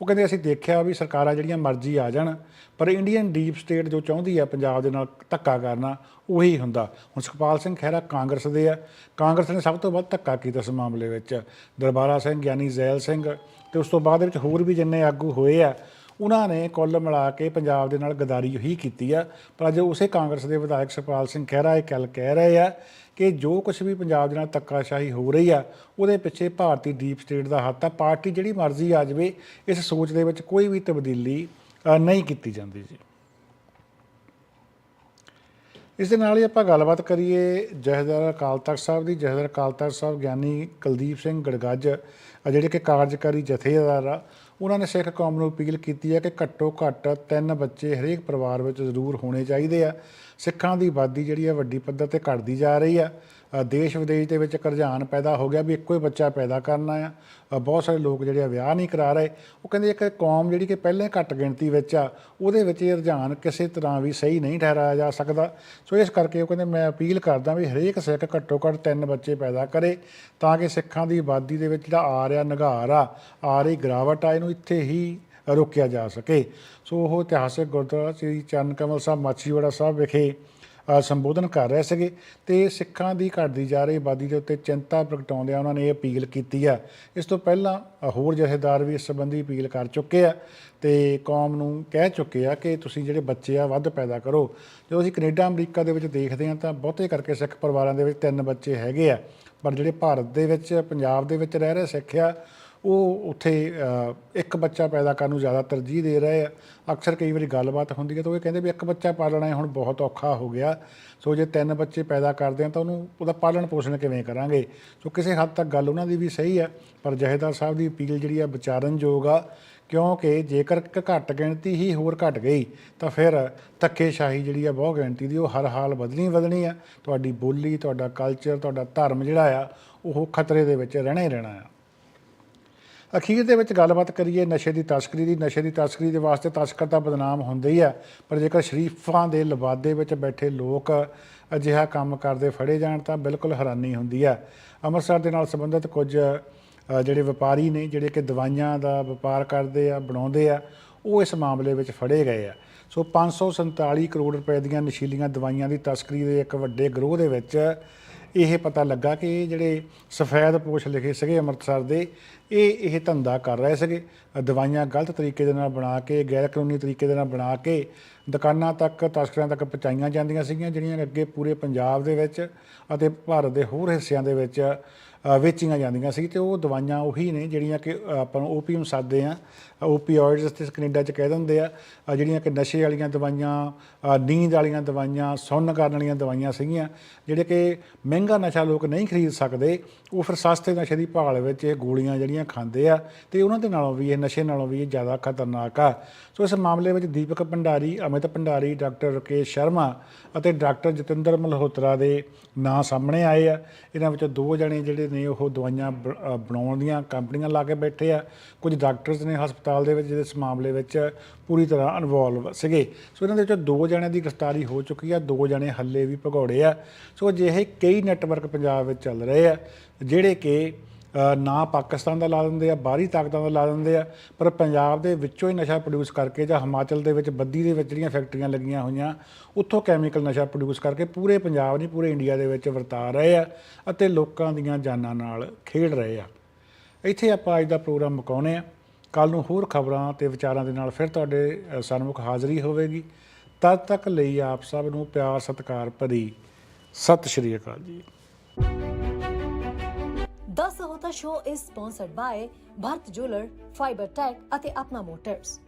Speaker 2: ਉਹ ਕਹਿੰਦੇ, ਅਸੀਂ ਦੇਖਿਆ ਵੀ ਸਰਕਾਰਾਂ ਜਿਹੜੀਆਂ ਮਰਜ਼ੀ ਆ ਜਾਣ, ਪਰ ਇੰਡੀਅਨ ਡੀਪ ਸਟੇਟ ਜੋ ਚਾਹੁੰਦੀ ਆ ਪੰਜਾਬ ਦੇ ਨਾਲ ਧੱਕਾ ਕਰਨਾ, ਉਹੀ ਹੁੰਦਾ। ਹੁਣ ਸੁਖਪਾਲ ਸਿੰਘ ਖਹਿਰਾ ਕਾਂਗਰਸ ਦੇ ਆ। ਕਾਂਗਰਸ ਨੇ ਸਭ ਤੋਂ ਵੱਧ ਧੱਕਾ ਕੀਤਾ ਇਸ ਮਾਮਲੇ ਵਿੱਚ। ਦਰਬਾਰਾ ਸਿੰਘ, ਗਿਆਨੀ ਜ਼ੈਲ ਸਿੰਘ ਤੇ ਉਸ ਤੋਂ ਬਾਅਦ ਵਿੱਚ ਹੋਰ ਵੀ ਜਿੰਨੇ ਆਗੂ ਹੋਏ ਆ, ਉਹਨਾਂ ਨੇ ਕੁੱਲ ਮਿਲਾ ਕੇ ਪੰਜਾਬ ਦੇ ਨਾਲ ਗਦਾਰੀ ਹੀ ਕੀਤੀ ਆ। ਪਰ ਅੱਜ ਉਸੇ ਕਾਂਗਰਸ ਦੇ ਵਿਧਾਇਕ ਸੁਖਪਾਲ ਸਿੰਘ ਖਹਿਰਾ ਇਹ ਗੱਲ ਕਹਿ ਰਹੇ ਆ ਕਿ ਜੋ ਕੁਝ ਵੀ ਪੰਜਾਬ ਦੇ ਨਾਲ ਧੱਕਾਸ਼ਾਹੀ ਹੋ ਰਹੀ ਆ, ਉਹਦੇ ਪਿੱਛੇ ਭਾਰਤੀ ਡੀਪ ਸਟੇਟ ਦਾ ਹੱਥ ਆ। ਪਾਰਟੀ ਜਿਹੜੀ ਮਰਜ਼ੀ ਆ ਜਾਵੇ, ਇਸ ਸੋਚ ਦੇ ਵਿੱਚ ਕੋਈ ਵੀ ਤਬਦੀਲੀ ਨਹੀਂ ਕੀਤੀ ਜਾਂਦੀ ਜੀ। ਇਸ ਦੇ ਨਾਲ ਹੀ ਆਪਾਂ ਗੱਲਬਾਤ ਕਰੀਏ ਜਹਦਰ ਅਕਾਲ ਤਖਤ ਸਾਹਿਬ ਦੀ। ਜਹਦਰ ਅਕਾਲ ਤਖਤ ਸਾਹਿਬ ਗਿਆਨੀ ਕੁਲਦੀਪ ਸਿੰਘ ਗੜਗੱਜ ਆ, ਜਿਹੜੇ ਕਿ ਕਾਰਜਕਾਰੀ ਜਥੇਦਾਰ ਆ, ਉਹਨਾਂ ਨੇ ਸਿੱਖ ਕੌਮ ਨੂੰ ਅਪੀਲ ਕੀਤੀ ਹੈ ਕਿ ਘੱਟੋ ਘੱਟ ਤਿੰਨ ਬੱਚੇ ਹਰੇਕ ਪਰਿਵਾਰ ਵਿੱਚ ਜ਼ਰੂਰ ਹੋਣੇ ਚਾਹੀਦੇ ਆ। ਸਿੱਖਾਂ ਦੀ ਆਬਾਦੀ ਜਿਹੜੀ ਆ ਵੱਡੀ ਪੱਧਰ ਤੇ ਘਟਦੀ ਜਾ ਰਹੀ ਆ। ਦੇਸ਼ ਵਿਦੇਸ਼ ਦੇ ਵਿੱਚ ਇੱਕ ਰੁਝਾਨ ਪੈਦਾ ਹੋ ਗਿਆ, ਵੀ ਇੱਕੋ ਹੀ ਬੱਚਾ ਪੈਦਾ ਕਰਨਾ ਆ। ਬਹੁਤ ਸਾਰੇ ਲੋਕ ਜਿਹੜੇ ਆ ਵਿਆਹ ਨਹੀਂ ਕਰਾ ਰਹੇ। ਉਹ ਕਹਿੰਦੇ ਇੱਕ ਕੌਮ ਜਿਹੜੀ ਕਿ ਪਹਿਲਾਂ ਘੱਟ ਗਿਣਤੀ ਵਿੱਚ ਆ, ਉਹਦੇ ਵਿੱਚ ਇਹ ਰੁਝਾਨ ਕਿਸੇ ਤਰ੍ਹਾਂ ਵੀ ਸਹੀ ਨਹੀਂ ਠਹਿਰਾਇਆ ਜਾ ਸਕਦਾ। ਸੋ ਇਸ ਕਰਕੇ ਉਹ ਕਹਿੰਦੇ ਮੈਂ ਅਪੀਲ ਕਰਦਾ ਵੀ ਹਰੇਕ ਸਿੱਖ ਘੱਟੋ ਘੱਟ ਤਿੰਨ ਬੱਚੇ ਪੈਦਾ ਕਰੇ, ਤਾਂ ਕਿ ਸਿੱਖਾਂ ਦੀ ਆਬਾਦੀ ਦੇ ਵਿੱਚ ਜਿਹੜਾ ਆ ਰਿਹਾ, ਨਿਘਾਰ ਆ ਆ ਰਹੀ ਗਿਰਾਵਟ ਆ, ਇਹਨੂੰ ਇੱਥੇ ਹੀ ਰੋਕਿਆ ਜਾ ਸਕੇ। ਸੋ ਉਹ ਇਤਿਹਾਸਿਕ ਗੁਰਦੁਆਰਾ ਸ੍ਰੀ ਚਰਨ ਕਮਲ ਸਾਹਿਬ, ਮਾਛੀਵਾੜਾ ਸਾਹਿਬ ਵਿਖੇ ਸੰਬੋਧਨ ਕਰ ਰਹੇ ਸੀਗੇ ਤੇ ਸਿੱਖਾਂ ਦੀ ਘਟਦੀ ਜਾ ਰਹੀ ਆਬਾਦੀ ਦੇ ਉੱਤੇ ਚਿੰਤਾ ਪ੍ਰਗਟਾਉਂਦਿਆਂ ਉਹਨਾਂ ਨੇ ਇਹ ਅਪੀਲ ਕੀਤੀ ਆ। ਇਸ ਤੋਂ ਪਹਿਲਾਂ ਹੋਰ ਜਥੇਦਾਰ ਵੀ ਇਸ ਸੰਬੰਧੀ ਅਪੀਲ ਕਰ ਚੁੱਕੇ ਆ ਤੇ ਕੌਮ ਨੂੰ ਕਹਿ ਚੁੱਕੇ ਆ ਕਿ ਤੁਸੀਂ ਜਿਹੜੇ ਬੱਚੇ ਆ, ਵੱਧ ਪੈਦਾ ਕਰੋ। ਜਦੋਂ ਅਸੀਂ ਕੈਨੇਡਾ, ਅਮਰੀਕਾ ਦੇ ਵਿੱਚ ਦੇਖਦੇ ਹਾਂ ਤਾਂ ਬਹੁਤੇ ਕਰਕੇ ਸਿੱਖ ਪਰਿਵਾਰਾਂ ਦੇ ਵਿੱਚ ਤਿੰਨ ਬੱਚੇ ਹੈਗੇ ਆ। ਪਰ ਜਿਹੜੇ ਭਾਰਤ ਦੇ ਵਿੱਚ, ਪੰਜਾਬ ਦੇ ਵਿੱਚ ਰਹਿ ਰਹੇ ਸਿੱਖ ਆ ਉਹ ਉੱਥੇ ਇੱਕ ਬੱਚਾ ਪੈਦਾ ਕਰਨ ਨੂੰ ਜ਼ਿਆਦਾ ਤਰਜੀਹ ਦੇ ਰਹੇ ਆ। ਅਕਸਰ ਕਈ ਵਾਰੀ ਗੱਲਬਾਤ ਹੁੰਦੀ ਹੈ ਤਾਂ ਉਹ ਇਹ ਕਹਿੰਦੇ ਵੀ ਇੱਕ ਬੱਚਾ ਪਾਲਣਾ ਇਹ ਹੁਣ ਬਹੁਤ ਔਖਾ ਹੋ ਗਿਆ। ਸੋ ਜੇ ਤਿੰਨ ਬੱਚੇ ਪੈਦਾ ਕਰਦੇ ਆ ਤਾਂ ਉਹਨੂੰ, ਉਹਦਾ ਪਾਲਣ ਪੋਸ਼ਣ ਕਿਵੇਂ ਕਰਾਂਗੇ? ਸੋ ਕਿਸੇ ਹੱਦ ਤੱਕ ਗੱਲ ਉਹਨਾਂ ਦੀ ਵੀ ਸਹੀ ਹੈ ਪਰ ਜਹੇਦਾਰ ਸਾਹਿਬ ਦੀ ਅਪੀਲ ਜਿਹੜੀ ਆ ਵਿਚਾਰਨਯੋਗ ਆ, ਕਿਉਂਕਿ ਜੇਕਰ ਘੱਟ ਗਿਣਤੀ ਹੀ ਹੋਰ ਘਟ ਗਈ, ਤਾਂ ਫਿਰ ਧੱਕੇਸ਼ਾਹੀ ਜਿਹੜੀ ਆ ਬਹੁ ਗਿਣਤੀ ਦੀ ਉਹ ਹਰ ਹਾਲ ਵਧਣੀ ਵਧਣੀ ਆ। ਤੁਹਾਡੀ ਬੋਲੀ, ਤੁਹਾਡਾ ਕਲਚਰ ਤੁਹਾਡਾ ਧਰਮ ਜਿਹੜਾ ਆ, ਉਹ ਖਤਰੇ ਦੇ ਵਿੱਚ ਰਹਿਣਾ ਹੀ ਰਹਿਣਾ ਆ। ਅਖੀਰ ਦੇ ਵਿੱਚ ਗੱਲਬਾਤ ਕਰੀਏ ਨਸ਼ੇ ਦੀ ਤਸਕਰੀ ਦੀ, ਨਸ਼ੇ ਦੀ ਤਸਕਰੀ ਦੇ ਵਾਸਤੇ ਤਸਕਰ ਤਾਂ ਬਦਨਾਮ ਹੁੰਦੇ ਹੀ ਆ, ਪਰ ਜੇਕਰ ਸ਼ਰੀਫਾਂ ਦੇ ਲਵਾਦੇ ਵਿੱਚ ਬੈਠੇ ਲੋਕ ਅਜਿਹਾ ਕੰਮ ਕਰਦੇ ਫੜੇ ਜਾਣ ਤਾਂ ਬਿਲਕੁਲ ਹੈਰਾਨੀ ਹੁੰਦੀ ਆ। ਅੰਮ੍ਰਿਤਸਰ ਦੇ ਨਾਲ ਸੰਬੰਧਿਤ ਕੁਝ ਜਿਹੜੇ ਵਪਾਰੀ ਨੇ, ਜਿਹੜੇ ਕਿ ਦਵਾਈਆਂ ਦਾ ਵਪਾਰ ਕਰਦੇ ਆ, ਬਣਾਉਂਦੇ ਆ, ਉਹ ਇਸ ਮਾਮਲੇ ਵਿੱਚ ਫੜੇ ਗਏ ਆ। ਸੋ 547 ਕਰੋੜ ਰੁਪਏ ਦੀਆਂ ਨਸ਼ੀਲੀਆਂ ਦਵਾਈਆਂ ਦੀ ਤਸਕਰੀ ਦੇ ਇੱਕ ਵੱਡੇ ਗਰੋਹ ਦੇ ਵਿੱਚ ਇਹ ਪਤਾ ਲੱਗਾ ਕਿ ਇਹ ਜਿਹੜੇ ਸਫੈਦ ਪੋਸ਼ ਲਿਖੇ ਸੀਗੇ ਅੰਮ੍ਰਿਤਸਰ ਦੇ, ਇਹ ਇਹ ਧੰਦਾ ਕਰ ਰਹੇ ਸੀਗੇ। ਦਵਾਈਆਂ ਗਲਤ ਤਰੀਕੇ ਦੇ ਨਾਲ ਬਣਾ ਕੇ, ਗੈਰ ਕਾਨੂੰਨੀ ਤਰੀਕੇ ਦੇ ਨਾਲ ਬਣਾ ਕੇ ਦੁਕਾਨਾਂ ਤੱਕ, ਤਸਕਰਾਂ ਤੱਕ ਪਹੁੰਚਾਈਆਂ ਜਾਂਦੀਆਂ ਸੀਗੀਆਂ, ਜਿਹੜੀਆਂ ਅੱਗੇ ਪੂਰੇ ਪੰਜਾਬ ਦੇ ਵਿੱਚ ਅਤੇ ਭਾਰਤ ਦੇ ਹੋਰ ਹਿੱਸਿਆਂ ਦੇ ਵਿੱਚ ਵੇਚੀਆਂ ਜਾਂਦੀਆਂ ਸੀ। ਤੇ ਉਹ ਦਵਾਈਆਂ ਉਹੀ ਨੇ ਜਿਹੜੀਆਂ ਕਿ ਆਪਾਂ ਨੂੰ ਓਪੀਅਮ ਸਾਦੇ ਆ। ਓਪੀਓਇਡਸ ਤੇ ਕੈਨੇਡਾ ਚ ਕਹਿ ਦਿੰਦੇ ਆ ਜਿਹੜੀਆਂ ਕਿ ਨਸ਼ੇ ਵਾਲੀਆਂ ਦਵਾਈਆਂ ਨੀਂਦ ਵਾਲੀਆਂ ਦਵਾਈਆਂ, ਸੁੰਨ ਕਰਨ ਵਾਲੀਆਂ ਦਵਾਈਆਂ ਸੀਗੀਆਂ, ਜਿਹੜੇ ਕਿ ਮਹਿੰਗਾ ਨਸ਼ਾ ਲੋਕ ਨਹੀਂ ਖਰੀਦ ਸਕਦੇ, ਉਹ ਫਿਰ ਸਸਤੇ ਨਸ਼ੇ ਦੀ ਭਾਲ ਵਿੱਚ ਇਹ ਗੋਲੀਆਂ ਜਿਹੜੀਆਂ ਖਾਂਦੇ ਆ, ਤੇ ਉਹਨਾਂ ਦੇ ਨਾਲੋਂ ਵੀ, ਇਹ ਨਸ਼ੇ ਨਾਲੋਂ ਵੀ ਇਹ ਜ਼ਿਆਦਾ ਖਤਰਨਾਕ ਆ। ਸੋ ਇਸ ਮਾਮਲੇ ਵਿੱਚ ਦੀਪਕ ਭੰਡਾਰੀ, ਅਮਿਤ ਭੰਡਾਰੀ, ਡਾਕਟਰ ਰਕੇਸ਼ ਸ਼ਰਮਾ ਅਤੇ ਡਾਕਟਰ ਜਤਿੰਦਰ ਮਲਹੋਤਰਾ ਦੇ ਨਾਂ ਸਾਹਮਣੇ ਆਏ ਆ। ਇਹਨਾਂ ਵਿੱਚੋਂ ਦੋ ਜਣੇ ਜਿਹੜੇ ਨੇ ਉਹ ਦਵਾਈਆਂ ਬ- ਬਣਾਉਣ ਦੀਆਂ ਕੰਪਨੀਆਂ ਲਾ ਕੇ ਬੈਠੇ ਆ। ਕੁਝ ਡਾਕਟਰਸ ਨੇ ਹਸਪਤਾਲ ਦੇ ਵਿੱਚ ਜਿਹੜੇ ਇਸ ਮਾਮਲੇ ਵਿੱਚ ਪੂਰੀ ਤਰ੍ਹਾਂ ਇਨਵੋਲਵ ਸੀਗੇ। ਸੋ ਇਹਨਾਂ ਦੇ ਵਿੱਚੋਂ ਦੋ ਜਣਿਆਂ ਦੀ ਗ੍ਰਿਫਤਾਰੀ ਹੋ ਚੁੱਕੀ ਆ, ਦੋ ਜਣੇ ਹੱਲੇ ਵੀ ਭਗੌੜੇ ਆ। ਸੋ ਅਜਿਹੇ ਕਈ ਨੈਟਵਰਕ ਪੰਜਾਬ ਵਿੱਚ ਚੱਲ ਰਹੇ ਆ, ਜਿਹੜੇ ਕਿ ਨਾ ਪਾਕਿਸਤਾਨ ਦਾ ਲਾ ਦਿੰਦੇ ਆ, ਬਾਹਰੀ ਤਾਕਤਾਂ ਦਾ ਲਾ ਦਿੰਦੇ ਆ, ਪਰ ਪੰਜਾਬ ਦੇ ਵਿੱਚੋਂ ਹੀ ਨਸ਼ਾ ਪ੍ਰੋਡਿਊਸ ਕਰਕੇ ਜਾਂ ਹਿਮਾਚਲ ਦੇ ਵਿੱਚ ਬੱਦੀ ਦੇ ਵਿੱਚ ਜਿਹੜੀਆਂ ਫੈਕਟਰੀਆਂ ਲੱਗੀਆਂ ਹੋਈਆਂ, ਉੱਥੋਂ ਕੈਮੀਕਲ ਨਸ਼ਾ ਪ੍ਰੋਡਿਊਸ ਕਰਕੇ ਪੂਰੇ ਪੰਜਾਬ ਨਹੀਂ, ਪੂਰੇ ਇੰਡੀਆ ਦੇ ਵਿੱਚ ਵਰਤਾ ਰਹੇ ਆ ਅਤੇ ਲੋਕਾਂ ਦੀਆਂ ਜਾਨਾਂ ਨਾਲ ਖੇਡ ਰਹੇ ਆ। ਇੱਥੇ ਆਪਾਂ ਅੱਜ ਦਾ ਪ੍ਰੋਗਰਾਮ ਮੁਕਾਉਨੇ ਆ। ਕੱਲ ਨੂੰ ਹੋਰ ਖਬਰਾਂ ਤੇ ਵਿਚਾਰਾਂ ਦੇ ਨਾਲ ਫਿਰ ਤੁਹਾਡੇ ਅ, ਸਨਮੁਖ ਹਾਜ਼ਰੀ ਹੋਵੇਗੀ। ਤਦ ਤੱਕ ਲਈ ਆਪ ਸਭ ਨੂੰ ਪਿਆਰ ਸਤਿਕਾਰ ਭਰੀ ਸਤਿ ਸ਼੍ਰੀ ਅਕਾਲ ਜੀ।
Speaker 1: The Sahota Show is sponsored by Bharat Jeweler, Fiber Tech ਅਤੇ ਆਪਣਾ ਮੋਟਰਸ